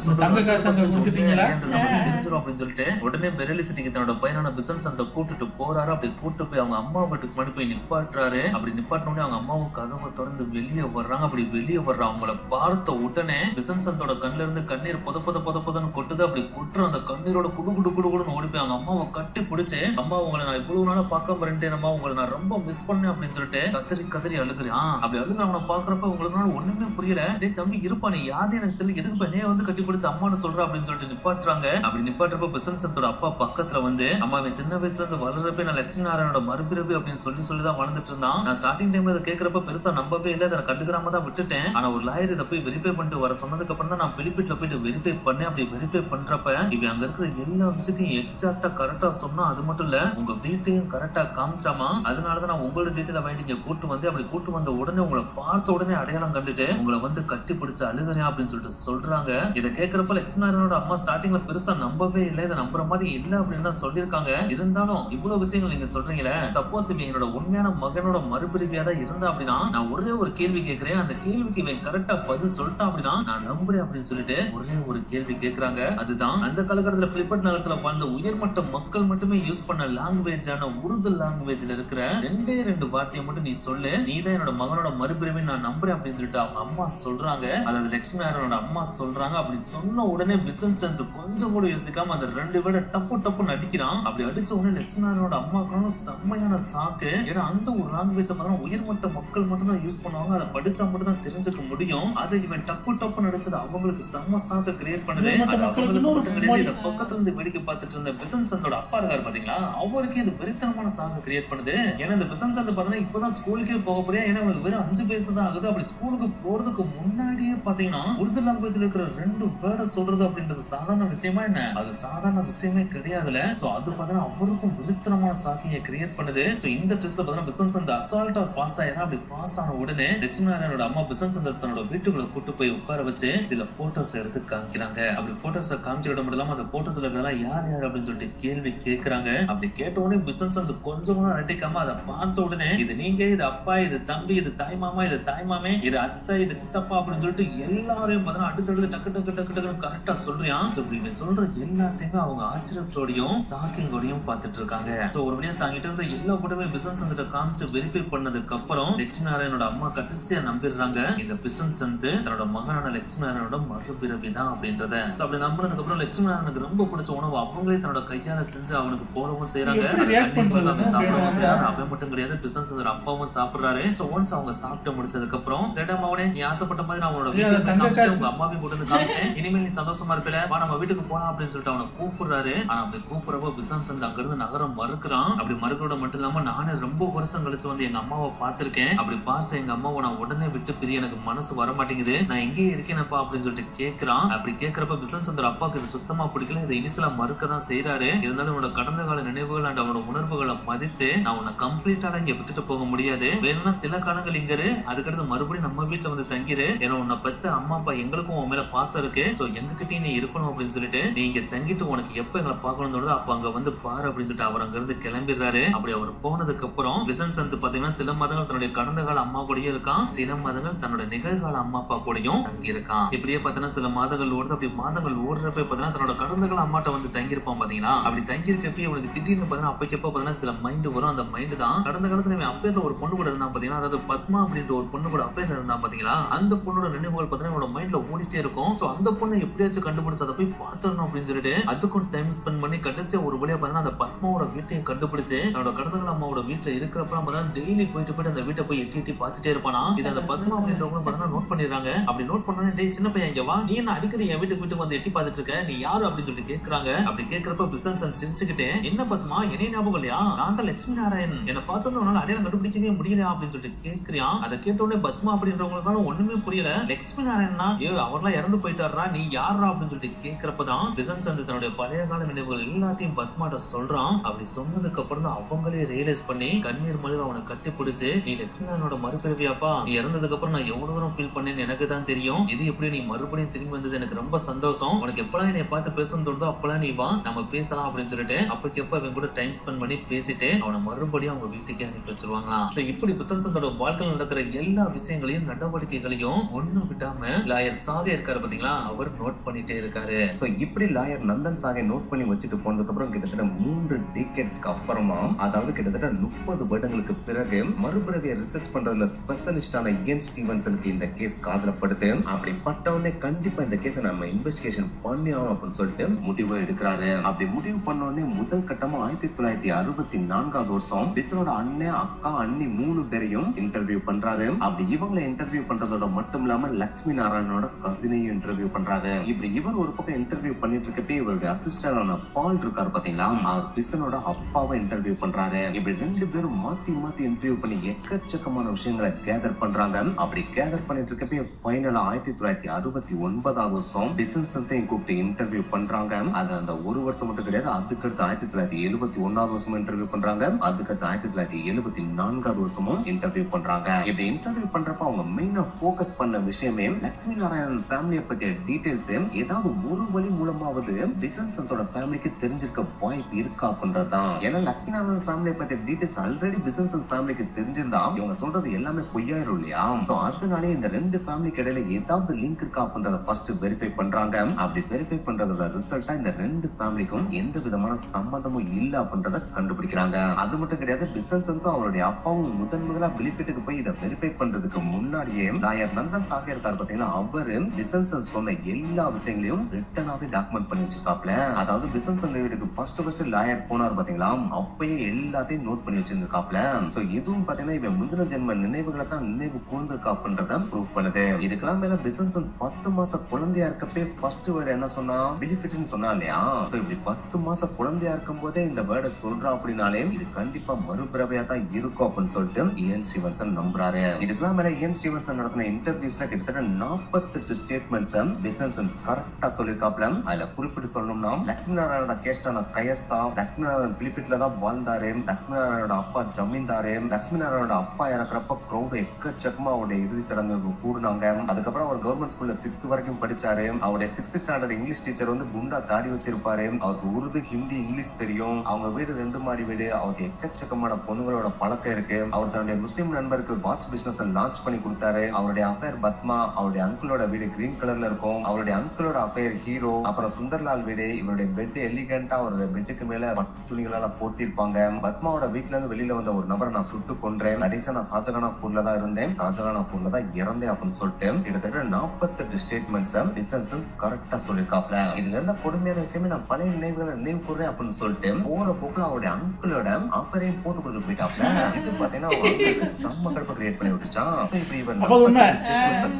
தெரிஞ்சிரும் அப்படின்னு சொல்லிட்டு உடனே பெரேலி சிட்டிக்கு தன்னோட பையனான பிசன் சந்தை கூட்டிட்டு போறாரு. அப்படி கூட்டு போய் அவங்க அம்மா வீட்டுக்கு முன்னாடி போய் நிப்பாட்டுறாரு. அப்படி நிப்பாட்டின உடனே அவங்க அம்மாவும் கதவை திறந்து வெளியே வர்றாங்க. அப்படி வெளியே வர்ற அவங்கள பார்த்த உடனே விசன்சந்தோட கண்ணுல இருந்து கண்ணீர் பொத பொத பொத பொதன்னு கொட்டுது. அப்படி கொட்டுற அந்த கண்ணீரோட குடு குடு குடு குடுன்னு ஓடி போய் அவங்க அம்மாவை கட்டி பிடிச்சு அம்மா உங்களை நான் இவ்வளவு நாளா பார்க்க வரேன்ட்டேனம்மா உங்களை நான் ரொம்ப மிஸ் பண்ணேன். அப்படின்னு சொல்லிட்டு கதறி கதறி அழுகுறான். அப்படி அழுகுற பாக்குறப்ப உங்களுக்கு ஒண்ணுமே புரியல. டேய் தம்பி இருப்பா. நீ யாரு எனக்கு தெரியல. எதுக்கு இப்ப வந்து கட்டி பிடிச்ச அம்மான்னு சொல்ற? அப்படின்னு சொல்லிட்டு நிப்பாட்டுறாங்க. அப்படி நிப்பாட்டுறப்ப விசன்சந்தோட அப்பா பக்கத்துல வந்து அம்மா அவன் சின்ன வயசுல இருந்து வளர்றப்ப நான் லட்சுமி நாராயணோட மறுபிறவி அப்படின்னு சொல்லி சொல்லி தான் வளர்ந்துட்டு இருந்தான். நான் ஸ்டார்டிங் டைம்ல இதை கேட்கறப்ப பெருசா நம்பவே இல்லை. அதை கண்டுக்கிறாம தான் விட்டுட்டேன். ஆனா ஒரு லாயர் இதை போய் வெரிஃபை பண்ணிட்டு வர சொன்னதுக்கு அப்புறம் தான் நான் பிலிப்பிட்ல போயிட்டு வெரிஃபை பண்ணேன். அப்படி வெரிஃபை பண்றப்ப இவன் அங்க இருக்கிற எல்லா விஷயத்தையும் எக்ஸாக்டா கரெக்டா சொன்னா அது மட்டும் இல்ல உங்க வீட்டையும் கரெக்டா காமிச்சாமா? அதனாலதான் நான் உங்களோட டீட்டெயில வாங்கிட்டு இங்க கூட்டு வந்து அப்படி கூட்டு வந்த உடனே உங்களை பார்த்த உடனே அடையாளம் கண்டுட்டு உங்களை வந்து கட்டி பிடிச்சு அழுகிறேன் அப்படின்னு சொல்லிட்டு சொல்றாங்க. இதை கேட்கறப்ப லட்சுமணனோட அம்மா ஸ்டார்டிங்ல பெருசா நம்பவே இல்லை. இதை நம்புற மாதிரி இல்ல அப்படின்னு தான் சொல்லியிருக்காங்க. இருந்தாலும் இவ்வளவு விஷயங்கள் நீங்க சொல்றீங்களே சப்போஸ் இவன் என்னோட உண்மையான மகனோட மறுபிரிவியா தான் இருந்தா அப்படின்னா நான் ஒரே ஒரு கேள்வி கேட்கிறேன். அந்த கேள்விக்கு இவன் கரெக்டா பதில் சொல்லிட்டான் அப்படின்னா நான் நம்புறேன் அப்படின்னு சொல்லிட்டு ஒரே ஒரு கேள்வி கேட்கிறாங்க அதுதான் அந்த காலகட்டத்தில் பிலிப்பட் நகரத்துல வாழ்ந்த உயர்மட்ட மக்கள் மட்டுமே யூஸ் பண்ண லாங்குவேஜான உருது லாங்குவேஜ்ல இருக்கிற ரெண்டே ரெண்டு வார்த்தையை மட்டும் நீ சொல்லு. நீ தான் என்னோட மகனோட மறுபிறவை நான் நம்புறேன் அப்படின்னு சொல்லிட்டு அவங்க அம்மா சொல்றாங்க. அதாவது லட்சுமி நாராயணோட அம்மா சொல்றாங்க. அப்படி சொன்ன உடனே பிசன் சந்த் கொஞ்சம் கூட யோசிக்காம அந்த ரெண்டு பேரை டப்பு டப்புன்னு அடிக்கிறான் அப்படி அடிச்ச உடனே லட்சுமி நாராயணோட அம்மாக்கான செம்மையான சாக்கு. ஏன்னா அந்த ஒரு லாங்குவேஜ் பார்த்தா உயர்மட்ட மக்கள் மட்டும் தான் யூஸ் பண்ணுவாங்க. அதை படிச்சா மட்டும் தான் தெரிஞ்சுக்க முடியும். அதை இவன் டப்பு டப்புன்னு அடிச்சது அவங்களுக்கு செம்ம சாக்க கிரியேட் பண்ணுது. இதை பக்கத்துல இருந்து வேடிக்கை பார்த்துட்டு இருந்த பிசன் சந்தோட அப்பா இருக்காரு பாத்தீங்களா? அவருக்கு இது வெறித்தனமான சாங்க கிரியேட் பண்ணுது. ஏன்னா இந்த பிசன் சந்த் பாத்தீங்கன்னா இப்பதான் ஸ்கூலுக்கே போக போறியா ஏன்னா வெறும் அஞ்சு வயசு தான் ஆகுது. அப்படி ஸ்கூலுக்கு போறதுக்கு முன்னாடியே பாத்தீங்கன்னா உருது லாங்குவேஜ்ல இருக்கிற ரெண்டு வேர்டை சொல்றது அப்படின்றது சாதாரண விஷயமா என்ன? அது சாதாரண விஷயமே கிடையாதுல சோ அது பாத்தீங்கன்னா அவருக்கும் விருத்தனமான சாக்கியை கிரியேட் பண்ணுது. சோ இந்த டெஸ்ட்ல பாத்தீங்கன்னா பிசன்ஸ் அந்த அசால்ட்டா பாஸ் ஆயிரா அப்படி பாஸ் ஆன உடனே லட்சுமி நாராயணோட அம்மா பிசன்ஸ் அந்த தன்னோட வீட்டுக்குள்ள கூட்டு போய் உட்கார வச்சு சில போட்டோஸ் எடுத்து காமிக்கிறாங்க. அப்படி போட்டோஸ் காமிச்சு விட மட்டும் அந்த போட்டோஸ்ல இருக்கிறதெல்லாம் யார் யார் அப்படின்னு சொல்லிட்டு கேள்வி கேக்குறாங்க அப்படி கேட்ட உடனே பிசினஸ் அந்த கொஞ்சம் கூட நட்டிக்காம அதை பார்த்த உடனே இது நீங்க இது அப்பா இது தம்பி இது தாய் மாமா இது தாய் மாமே இது அத்தை இது சித்தப்பா அப்படின்னு சொல்லிட்டு எல்லாரையும் பார்த்தா அடுத்தடுத்து டக்கு டக்கு டக்கு டக்குன்னு கரெக்டா சொல்றியான் So, இவன் சொல்ற எல்லாத்தையுமே அவங்க ஆச்சரியத்தோடையும் சாக்கிங்கோடையும் பார்த்துட்டு இருக்காங்க. ஸோ ஒரு வழியா தாங்கிட்டு இருந்த எல்லா போட்டோமே பிசினஸ் வந்துட்டு காமிச்சு வெரிஃபை பண்ணதுக்கு அப்புறம் லட்சுமி நாராயணோட அம்மா கடைசியா நம்பிடுறாங்க. இந்த பிசினஸ் வந்து தன்னோட மகனான லட்சுமி நாராயணோட மறுபிறவி தான் அப்படின்றத. So, அப்படி நம்பினதுக்கு அப்புறம் லட்சுமி நாராயணனுக்கு ரொம்ப பிடிச்ச உணவு அவங்களே தன்னோட கையால செஞ்சு அவனுக்கு போடவும் செய்யறாங்க சாப்பிடவும். செய்யறாங்க அவன் மட்டும் கிடையாது பிசினஸ் அப்பாவும் சாப்பிடுறாரு. சோ ஒன்ஸ் அவங்க சாப்பிட்டு முடிச்சதுக்கு அப்புறம் சேட்டா மவனே நீ ஆசைப்பட்ட மாதிரி நான் காசு. உங்க அம்மாவையும் கொண்டு வந்து காமிச்சிட்டேன். இனிமேல் நீ சந்தோஷமா இருப்பல. வா நம்ம வீட்டுக்கு போலாம் அப்படின்னு சொல்லிட்டு அவனை கூப்பிடுறாரு. ஆனா அப்படி கூப்பிடுறப்போ பிசாம்ஸ் வந்து அங்க இருந்து நகரம் மறுக்கிறான். அப்படி மறுக்கிறோட மட்டும் இல்லாம நானே ரொம்ப வருஷம் கழிச்சு வந்து எங்க அம்மாவை பார்த்திருக்கேன். அப்படி பார்த்த எங்க அம்மாவை நான் உடனே விட்டு பிரிய எனக்கு மனசு வர மாட்டேங்குது நான் எங்கேயே இருக்கேனப்பா அப்படின்னு சொல்லிட்டு கேட்கறான் அப்படி கேட்கறப்ப பிசன் சந்தர் அப்பாவுக்கு இது சுத்தமா பிடிக்கல. இதை இனிசிலா மறுக்க தான் செய்யறாரு இருந்தாலும் உன்னோட கடந்த கால நினைவுகள் அண்ட் அவனோட உணர்வுகளை மதித்து நான் உன்னை கம்ப்ளீட்டான இங்க விட்டுட்டு போக முடியாது. வேணும்னா சில காலங்கள் இங்கரு அதுக்கடுத்து மறுபடியும் நம்ம வீட்டுல வந்து தங்கிரு. ஏன்னா உன்னை பத்து அம்மா அப்பா எங்களுக்கும் உன் மேல பாசம் இருக்கு. சோ எங்ககிட்டயும் நீ இருக்கணும் அப்படின்னு சொல்லிட்டு நீ இங்க தங்கிட்டு உனக்கு எப்ப எங்களை பார்க்கணும் தோணுதோ அப்ப அங்க வந்து பாரு அப்படின்னு சொல்லிட்டு அவர் அங்க இருந்து கிளம்பிடுறாரு. அப்படி அவர் போனதுக்கு அப்புறம் விசன் சந்த் பாத்தீங்கன்னா சில மாதங்கள் தன்னுடைய கடந்த கால அம்மா கூடயே இருக்கான். சில மாதங்கள் தன்னோட நிகழ்கால அம்மா அப்பா கூடயும் தங்கியிருக்கான். இப்படியே பாத்தீங்கன்னா சில மாதங்கள் ஓடுது. அப்படி மாதங்கள் ஓடுறப்ப பாத்தீங்கன்னா தன்னோட கடந்த அம்மாட்ட வந்து தங்கியிருப்பான் பாத்தீங்கன்னா அப்படி தங்கி இருக்கப்ப இவனுக்கு திடீர்னு பாத்தீங்கன்னா அப்பக்கப்ப பாத்தீங்கன்னா சில மைண்டு வரும். அந்த மைண்டு தான் கடந்த காலத்துல இவன் அப்பேர்ல ஒரு பொண்ணு கூட இருந்தான் பாத்தீங்கன்னா அதாவது பத்மா அப்படின்ற ஒரு பொண்ணு கூட அப்பேர்ல இருந்தான் பாத்தீங்களா? அந்த பொண்ணோட நினைவுகள் பாத்தீங்கன்னா இவனோட மைண்ட்ல ஓடிட்டே இருக்கும். சோ அந்த பொண்ணை எப்படியாச்சும் கண்டுபிடிச்சு அதை போய் பாத்துறணும் அப்படின்னு சொல்லிட்டு அதுக்கும் டைம் ஸ்பெண்ட் பண்ணி கடைசியா ஒரு வழியா பாத்தீங்கன்னா அந்த பத்மாவோட வீட்டையும் கண்டுபிடிச்சு தன்னோட கடந்தகள் அம்மாவோட வீட்டுல இருக்கிறப்ப பாத்தீங்கன்னா டெய்லி போயிட்டு போயிட்டு அந்த வீட்டை போய் எட்டி எட்டி பார்த்துட்டே இருப்பானா? இது அந்த பத்மா அப்படின்றவங்க பாத்தீங்கன்னா நோட் பண்ணிடுறாங்க. பண்ணிடுறாங்க அப்படி நோட் பண்ணோன்னே டேய் சின்ன பையன் இங்க வா. நீ என்ன அடிக்கடி என் வீட்டுக்கு வீட்டுக்கு வந்து எட்டி பார்த்துட்டு இருக்க? நீ யாரு? அப்படின்னு சொல்லிட்டு கேக்குறாங்க. அப்படி கேக்குறப்ப பிசன்சன் சிரிச்சுக்கிட்டே என்ன பத்துமா? என்ன ஞாபகம் இல்லையா? நான் தான் லட்சுமி நாராயண் என்ன பார்த்தோன்னு உன்னால அடையாளம் கண்டுபிடிக்கவே முடியலையா? அப்படின்னு சொல்லிட்டு கேக்குறியான் அதை கேட்டோடனே பத்மா அப்படின்றவங்களுக்கான ஒண்ணுமே புரியல. லட்சுமி நாராயணா ஏ அவர்லாம் இறந்து போயிட்டாரா? நீ யாரா அப்படின்னு சொல்லிட்டு கேக்குறப்பதான் பிசன்சன் தன்னுடைய பழைய கால நினைவுகள் எல்லாத்தையும் பத்மாட்ட சொல்றான். அப்படி சொன்னதுக்கு அப்புறம் தான் அவங்களே ரியலைஸ் பண்ணி கண்ணீர் மழுவ அவனை கட்டி பிடிச்சு நீ லட்சுமி நாராயணோட மறுபிறவியாப்பா? நீ இறந்ததுக்கு அப்புறம் நான் எவ்வளவு தூரம் ஃபீல் பண்ணேன்னு எனக்கு தான் தெரியும். இது எப்படி நீ மறுபடியும் திரும்பி வந்தது எனக்கு ரொம்ப சந்தோஷம். உனக்கு எப்பெல்லாம் என்னை பார்த்து பேசணும் தோணுதோ அப்பெல்லாம் நீ வா நம்ம பேசலாம் அப்படின்னு சொல்லிட்டு அப்பக்கு எப்ப அவன் கூட டைம் ஸ்பெண்ட் பண்ணி பேசிட்டு அவனை மறுபடியும் அவங்க வீட்டுக்கே அனுப்பி வச்சிருவாங்களாம். சோ இப்படி பிசன்சனோட வாழ்க்கையில் நடக்கிற எல்லா விஷயங்களையும் நடவடிக்கைகளையும் ஒண்ணும் விடாம லாயர் சாகே இருக்காரு பாத்தீங்களா? அவர் நோட் பண்ணிட்டே இருக்காரு. சோ இப்படி லாயர் நந்தன் சாகை நோட் பண்ணி வச்சுட்டு போனதுக்கு அப்புறம் கிட்டத்தட்ட மூன்று டேக்கெட்ஸ்க்கு அப்புறமா அதாவது கிட்டத்தட்ட முப்பது வருடங்களுக்கு பிறகு மறுபிறவியை ரிசர்ச் பண்றதுல ஸ்பெஷலிஸ்டான இயன் ஸ்டீவன்சனுக்கு இந்த கேஸ் காதலப்படுது அப்படி பட்டவுடனே கண்டிப்பா இந்த கேஸை நம்ம இன்வெஸ்டிகேஷன் பண்ணி ஆகணும் அப்படின்னு சொல்லிட்டு முடிவு எடுக்கிறாரு. அப்படி முடிவு பண்ண உடனே முதல் கட்டமா ஆயிரத்தி தொள்ளாயிரத்தி அறுபத்தி நான்காவது வருஷம் பிசரோட அண்ணன் அக்கா அண்ணி மூணு பேரையும் இன்டர்வியூ பண்றாரு. அப்படி இவங்களை இன்டர்வியூ பண்றதோட மட்டும் இல்லாம லட்சுமி நாராயணனோட கசினையும் இன்டர்வியூ பண்றாரு. இப்படி இவர் ஒரு பக்கம் இன்டர்வியூ பண்ணிட்டு இருக்கப்பே இவருடைய அசிஸ்டன்டான பால் இருக்காரு பாத்தீங்களா அவர் பிசனோட அப்பாவை இன்டர்வியூ பண்றாரு. இப்படி ரெண்டு பேரும் மாத்தி மாத்தி இன்டர்வியூ பண்ணி எக்கச்சக்கமான விஷயங்களை கேதர் பண்றாங்க. அப்படி கேதர் பண்ணிட்டு இருக்கப்பே ஃபைனலா ஆயிரத்தி தொள்ளாயிரத்தி அறுபத்தி ஒன்பதாவது வருஷம் பிசன்சன்த்தையும் கூப்பிட்டு இன்டர்வியூ பண்றாங்க. அது அந்த ஒரு வருஷம் மட்டும் கிடையாது அதுக்கடுத்து ஆயிரத்தி தொள்ளாயிரத்தி எழுபத்தி ஒன்னாவது வருஷம் இன்டர்வியூ பண்றாங்க. அதுக்கடுத்து ஆயிரத்தி தொள்ளாயிரத்தி எழுபத்தி நான்காவது வருஷமும் இன்டர்வியூ பண்றாங்க. இப்படி இன்டர்வியூ பண்றப்ப அவங்க மெயினா போக்கஸ் பண்ண விஷயமே லட்சுமி நாராயணன் ஃபேமிலியை பத்திய டீடைல்ஸ் ஏதாவது ஒரு வழி மூலமாவது பிசன்சன்ஸோட ஃபேமிலிக்கு தெரிஞ்சிருக்க வாய்ப்பு இருக்கா அப்படின்றதுதான். ஏன்னா லட்சுமி நாராயணன் ஃபேமிலியை பத்திய டீடைல்ஸ் ஆல்ரெடி பிசன்சன்ஸ் ஃபேமிலிக்கு தெரிஞ்சிருந்தா இவங்க சொல்றது எல்லாமே பொய்யாயிரும் இல்லையா? சோ அதனாலே இந்த ரெண்டு ஃபேமிலிக்கு இடையில ஏதாவது லிங்க் இருக்கா அப்படின்றத ஃபர்ஸ்ட் வெரிஃபை பண்றாங்க. அப்படி வெரிஃபை பண்றதோட ரிசல்ட்டா இந்த ரெண்டு ஃபேமிலிக்கும் எந்த விதமான சம்பந்தமும் இல்ல அப்படின்றத கண்டுபிடிக்கிறாங்க. அது மட்டும் கிடையாது பிசன்சன்ஸும் அவருடைய அப்பாவும் முதன் முதலா பெனிஃபிட்டுக்கு போய் இதை வெரிஃபை பண்றதுக்கு முன்னாடியே லாயர் நந்தன் சாகே இருக்காரு பாத்தீங்கன்னா அவரு பிசன்சன் சொன்ன எல்லா விஷயங்களையும் ரிட்டனாவே டாக்குமெண்ட் பண்ணி வச்சிருக்காப்ல அதாவது பிசன்சன் வீட்டுக்கு ஃபர்ஸ்ட் ஃபர்ஸ்ட் லாயர் போனார் பாத்தீங்களா அப்பயே எல்லாத்தையும் நோட் பண்ணி வச்சிருந்திருக்காப்ல சோ இதுவும் பாத்தீங்கன்னா இவன் முந்தின ஜென்ம நினைவுகளை தான் நினைவு கூர்ந்திருக்கா அப்படின்றத ப்ரூவ் பண்ணுது. இதுக்கெல்லாம் மேல பிசினஸ் பத்து மாச குழந்தையா இருக்கப்பே ஃபர்ஸ்ட் வேர்டு என்ன சொன்னா? பெனிஃபிட்னு சொன்னா இல்லையா? சோ இப்படி பத்து மாச குழந்தையா இருக்கும் போதே இந்த வேர்டை சொல்றா அப்படின்னாலே இது கண்டிப்பா மறுபிறவையா தான் இருக்கும் அப்படின்னு சொல்லிட்டு இயன் ஸ்டீவன்சன் நம்புறாரு. இதுக்கெல்லாம் மேல ஏன் ஸ்டீவன்சன் நடத்தின இன்டர்வியூஸ்ல கிட்டத்தட்ட நாற்பத்தெட்டு ஸ்டேட்மெண்ட்ஸ் பிசினஸ் கரெக்டா சொல்லியிருக்காப்ல அதுல குறிப்பிட்டு சொல்லணும்னா லட்சுமி நாராயணோட கேஸ்டான கயஸ்தா லட்சுமி நாராயணன் பிலிப்பிட்ல தான் வாழ்ந்தாரு. லட்சுமி நாராயணோட அப்பா ஜமீன்தாரு. லட்சுமி நாராயணோட அப்பா இறக்குறப்ப கிரௌட் எக்கச்சக்கமா அவருடைய இறுதி சடங்குக்கு கூடுனாங்க. அதுக்கப்புறம் அவர் கவர்மெண்ட் ஸ்கூல்ல சிக்ஸ்த் வரைக்கும் படிச்சாரு. அவருடைய சிக்ஸ்த் ஸ்டாண்டர்ட் இங்கிலீஷ் டீச்சர் வந்து குண்டா தாடி வச்சிருப்பாரு. அவருக்கு உருது ஹிந்தி இங்கிலீஷ் தெரியும். அவங்க வீடு ரெண்டு மாடி வீடு. அவருக்கு எக்கச்சக்கமான பொண்ணுங்களோட பழக்கம் இருக்கு. அவர் தன்னுடைய முஸ்லீம் நண்பருக்கு வாட்ச் பிசினஸ் லான்ச் பண்ணி கொடுத்தாரு. அவருடைய அஃபேர் பத்மா அவருடைய அங்கிளோட வீடு கிரீன் கலர்ல இருக்கும். அவருடைய அங்கிளோட அஃபேர் ஹீரோ அப்புறம் சுந்தர்லால் வீடு. இவருடைய பெட் எலிகண்டா அவருடைய பெட்டுக்கு மேல பட்டு துணிகளால போத்திருப்பாங்க பத்மாவோட வீட்டுல இருந்து வெளியில வந்த ஒரு நபரை நான் சுட்டு கொன்றேன். கடைசியா நான் ஷாஜகானா பூர்ல தான் இருந்தேன். ஷாஜகானா பூர்ல தான் இறந்தேன் அப்படின்னு சொல்லிட்டு கிட்டத்தட்ட நாற்பத்தெட்டு ஸ்டேட்மெண்ட்ஸ் டிசன்சன் கரெக்டா சொல்லியிருக்காப்ல இதுல இருந்த கொடுமையான விஷயமே நான் பழைய நினைவுகளை நினைவு கூறேன் அப்படின்னு சொல்லிட்டு போற போக்குல அவருடைய அங்கிளோட ஆஃபரையும் போட்டு கொடுத்து போயிட்டாப்ல. இது பாத்தீங்கன்னா அவங்க uncle-க்கு செம்ம கடுப்பை கிரியேட் பண்ணி விட்டுச்சான் இப்படி இவர் உண்மை.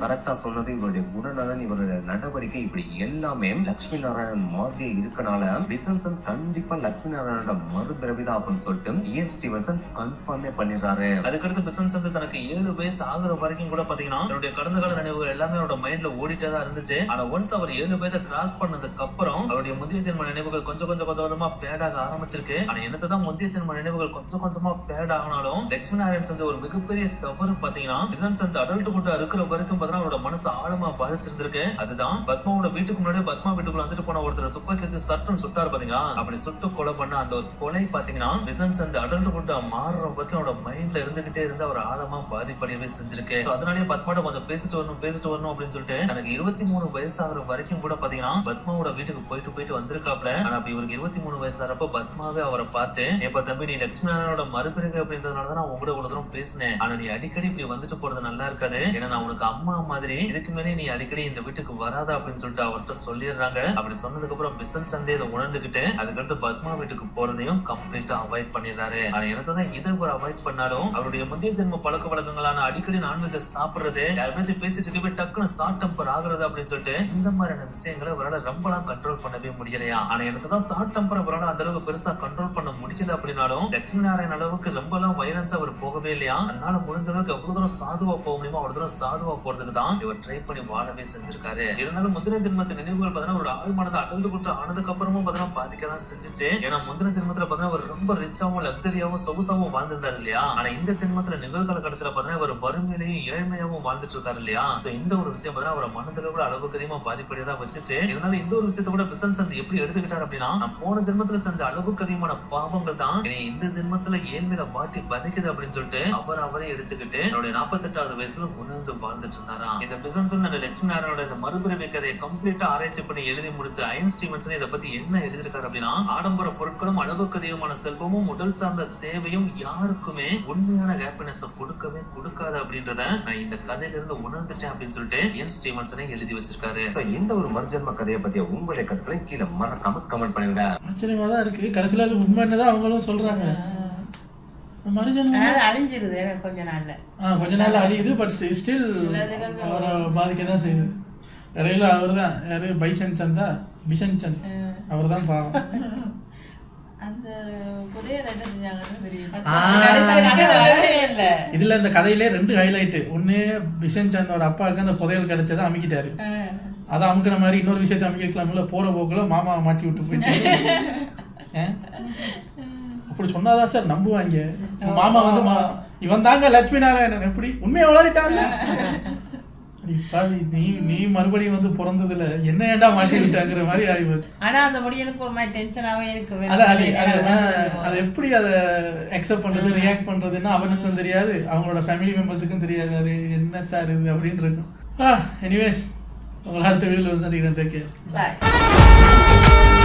கரெக்டா சொன்னது இவருடைய குணநலன் இவருடைய நடவடிக்கை இப்படி எல்லாமே லட்சுமி நாராயணன் மாதிரியே இருக்கனால பிசன்சன் கண்டிப்பா லட்சுமி நாராயணோட மறுபிறவிதான் அப்படின்னு சொல்லிட்டு இஎன் ஸ்டீவன்சன் கன்ஃபார்மே பண்ணிடுறாரு. அதுக்கடுத்து வந்து தனக்கு ஏழு வயசு ஆகுற வரைக்கும் கூட பாத்தீங்கன்னா கடந்த கால நினைவுகள் எல்லாமே அவரோட மைண்ட்ல ஓடிட்டே தான் இருந்துச்சு. ஆனா ஒன்ஸ் அவர் ஏழு பேரை கிராஸ் பண்ணதுக்கு அப்புறம் அவருடைய முந்தைய ஜென்ம நினைவுகள் கொஞ்சம் கொஞ்சம் கொஞ்சம் கொஞ்சமா ஃபேட் ஆக ஆரம்பிச்சிருக்கு. ஆனா என்னதான் முந்தைய ஜென்ம நினைவுகள் கொஞ்சம் கொஞ்சமா ஃபேட் ஆகினாலும் லட்சுமி நாராயண் செஞ்ச ஒரு மிகப்பெரிய தவறு பாத்தீங்கன்னா பிசன்ஸ் அந்த அடல்ட் குண்டா இருக்கிற வரைக்கும் பாத்தீங்கன்னா அவரோட மனசு ஆழமா பாதிச்சிருந்திருக்கு. அதுதான் பத்மாவோட வீட்டுக்கு முன்னாடி பத்மா வீட்டுக்குள்ள வந்துட்டு போன ஒருத்தர் துப்பாக்கி வச்சு சட்டம் சுட்டாரு பாத்தீங்களா? அப்படி சுட்டு கொலை பண்ண அந்த ஒரு கொலை பாத்தீங்கன்னா பிசன்ஸ் அந்த அடல்ட் குண்டா மாறுற வரைக்கும் அவரோட மைண்ட்ல இருந்துகிட்டே இருந்து அவர் ஆழமா பாதிப்படையவே செஞ்சிருக்கு. அதனாலேயே பத்மாட்ட கொஞ்சம் பேசிட்டு வரணும் பேசிட்டு வரணும் அப்படின்னு சொல்லிட்டு எனக்கு இருபத்தி மூணு வயசாகிற வரைக்கும் கூட பாத்தீங்கன்னா பத்மாவோட வீட்டுக்கு போயிட்டு போயிட்டு வந்திருக்காப்ல. ஆனா அப்ப இவருக்கு இருபத்தி மூணு வயசாகிறப்ப பத்மாவே அவரை பார்த்து எப்ப தம்பி நீ லட்சுமி நாராயணோட மறுபிறகு அப்படின்றதுனால தான் நான் உங்களோட கூட தூரம் பேசினேன். ஆனா நீ அடிக்கடி இப்படி வந்துட்டு போறது நல்லா இருக்காது. ஏன்னா நான் உனக்கு அம்மா மாதிரி இதுக்கு மேலே நீ அடிக்கடி இந்த வீட்டுக்கு வராத? அப்படின்னு சொல்லிட்டு அவர்கிட்ட சொல்லிடுறாங்க. அப்படி சொன்னதுக்கு அப்புறம் பிசன் சந்தே இதை உணர்ந்துகிட்டு அதுக்கடுத்து பத்மா வீட்டுக்கு போறதையும் கம்ப்ளீட்டா அவாய்ட் பண்ணிடுறாரு. ஆனா எனக்கு தான் இதை ஒரு அவாய்ட் பண்ணாலும் அவருடைய முந்தைய ஜென்ம பழக்க வழக்கங்களான அடிக்கடி நான்வெஜ் சாப்பிடுறது யாருமே வச்சு பேசிட்டு போய் டக்குன்னு ஷார்ட் டெம்பர் ஆகுறது அப்படின்னு சொல்லிட்டு இந்த மாதிரியான விஷயங்களை அவரால் ரொம்பலாம் கண்ட்ரோல் பண்ணவே முடியலையா? ஆனா எனக்கு தான் ஷார்ட் டெம்பர் அவரால் அந்த அளவுக்கு பெருசா கண்ட்ரோல் பண்ண முடியல அப்படின்னாலும் லட்சுமி நாராயண அளவுக்கு ரொம்பலாம் வயலன்ஸ் அவர் போகவே இல்லையா? அதனால முடிஞ்ச அளவுக்கு எவ்வளவு தூரம் சாதுவா போக முடியுமோ அவ்வளவு தூரம் சாதுவா போறதுக்கு தான் இவர் ட்ரை பண்ணி வாழவே செஞ்சிருக்காரு. இருந்தாலும் முந்தின ஜென்மத்து நினைவுகள் பார்த்தீங்கன்னா ஒரு ஆழ்மனதை அடர்ந்து கொண்டு ஆனதுக்கு அப்புறமும் பார்த்தீங்கன்னா பாதிக்க தான் செஞ்சுச்சு. ஏன்னா முந்தின ஜென்மத்துல பார்த்தீங்கன்னா அவர் ரொம்ப ரிச்சாவும் லக்ஸரியாவும் சொகுசாவும் வாழ்ந்திருந்தாரு இல்லையா? ஆனா இந்த ஜென்மத்துல நிகழ்கால கடத்துல பார்த்தீங்கன்னா அவர் வறுமையிலையும் ஏழ்மையாவும் வாழ்ந்துட்டு இருக்காரு. இல்லையா? சோ இந்த ஒரு விஷயம் பார்த்தீங்கன்னா அவரை மனதளவுல அளவுக்கு அதிகமா பாதிப்படையதா வச்சுச்சு. இருந்தாலும் இந்த ஒரு விஷயத்தை கூட பிசன் சந்த் எப்படி எடுத்துக்கிட்டார் அப்படின்னா நான் போன ஜென்மத்துல செஞ்ச அளவுக்கு அதிகமான பாவங்கள் தான். என்னை இந்த ஜென்மத்துல ஏழ்மையில மாட்டி பதைக்குது அப்படின்னு சொல்லிட்டு அவர் அவரே எடுத்துக்கிட்டு அவருடைய நாற்பத்தெட்டாவது வயசுல உணர்ந்து வாழ்ந்துட்டு இருந்தாராம் இந்த பிசன் அந்த லட்சுமி நாராயணோட இந்த மறுபிறவி கதையை கம்ப்ளீட்டா ஆராய்ச்சி பண்ணி எழுதி முடிச்ச அயன் ஸ்டீவன்சன் இதை பத்தி என்ன எழுதியிருக்காரு அப்படின்னா ஆடம்பர பொருட்களும் அளவுக்கு அதிகமான செல்வமும் உடல் சார்ந்த தேவையும் யாருக்குமே உண்மையான ஹாப்பினஸ் கொடுக்கவே கொடுக்காது அப்படின்றத நான் இந்த கதையில இருந்து உணர்ந்துட்டேன் அப்படின்னு சொல்லிட்டு என் ஸ்டீவன்சனே எழுதி வச்சிருக்காரு. So, இந்த ஒரு மறுஜன்ம கதையை பத்திய உங்களுடைய கருத்துக்களை கீழே மறக்காம கமெண்ட் பண்ணுங்க. ஆச்சரியமா தான் இருக்கு. கடைசியில் அது உண்மைன்னு தான் அவங்களும் சொல்றாங்க. அழிஞ்சிருது கொஞ்ச நாள்ல. கொஞ்ச நாள் அழியுது பட் ஸ்டில் அவரை பாதிக்க தான் செய்யுது. இடையில அவர் தான் யாரு? பைசன் சந்தா பிஷன் சந்த். அவர் தான் பாவம். இதுல இந்த கதையிலே ரெண்டு ஹைலைட் ஒண்ணு பிஷன் சந்தோட அப்பாவுக்கு அந்த புதையல் கிடைச்சதை அமுக்கிட்டாரு. அதை அமுக்கிற மாதிரி இன்னொரு விஷயத்தை அமுக்கிருக்கலாம்ல போற போக்குல மாமா மாட்டி விட்டு போயிட்டு? அப்படி சொன்னாதான் சார் நம்புவாங்க. மாமா வந்து இவன் தாங்க லட்சுமி நாராயணன் எப்படி? உண்மையை வளரிட்டான்ல. நீ நீ மறுபடியும் வந்து பிறந்ததுல என்ன ஏன்டா மாட்டி விட்டாங்கிற மாதிரி ஆயிப்போச்சு. ஆனா அந்த முடியலுக்கு ஒரு மாதிரி டென்ஷனாவே இருக்கு. அது எப்படி அதை அக்செப்ட் பண்றது ரியாக்ட் பண்றதுன்னா அவனுக்கும் தெரியாது. அவங்களோட ஃபேமிலி மெம்பர்ஸுக்கும் தெரியாது. அது என்ன சார் இது அப்படின்னு இருக்கும். ஆ எனிவேஸ் உங்களை அடுத்த வீடியோவில் வந்து சந்திக்கிறேன் பாய்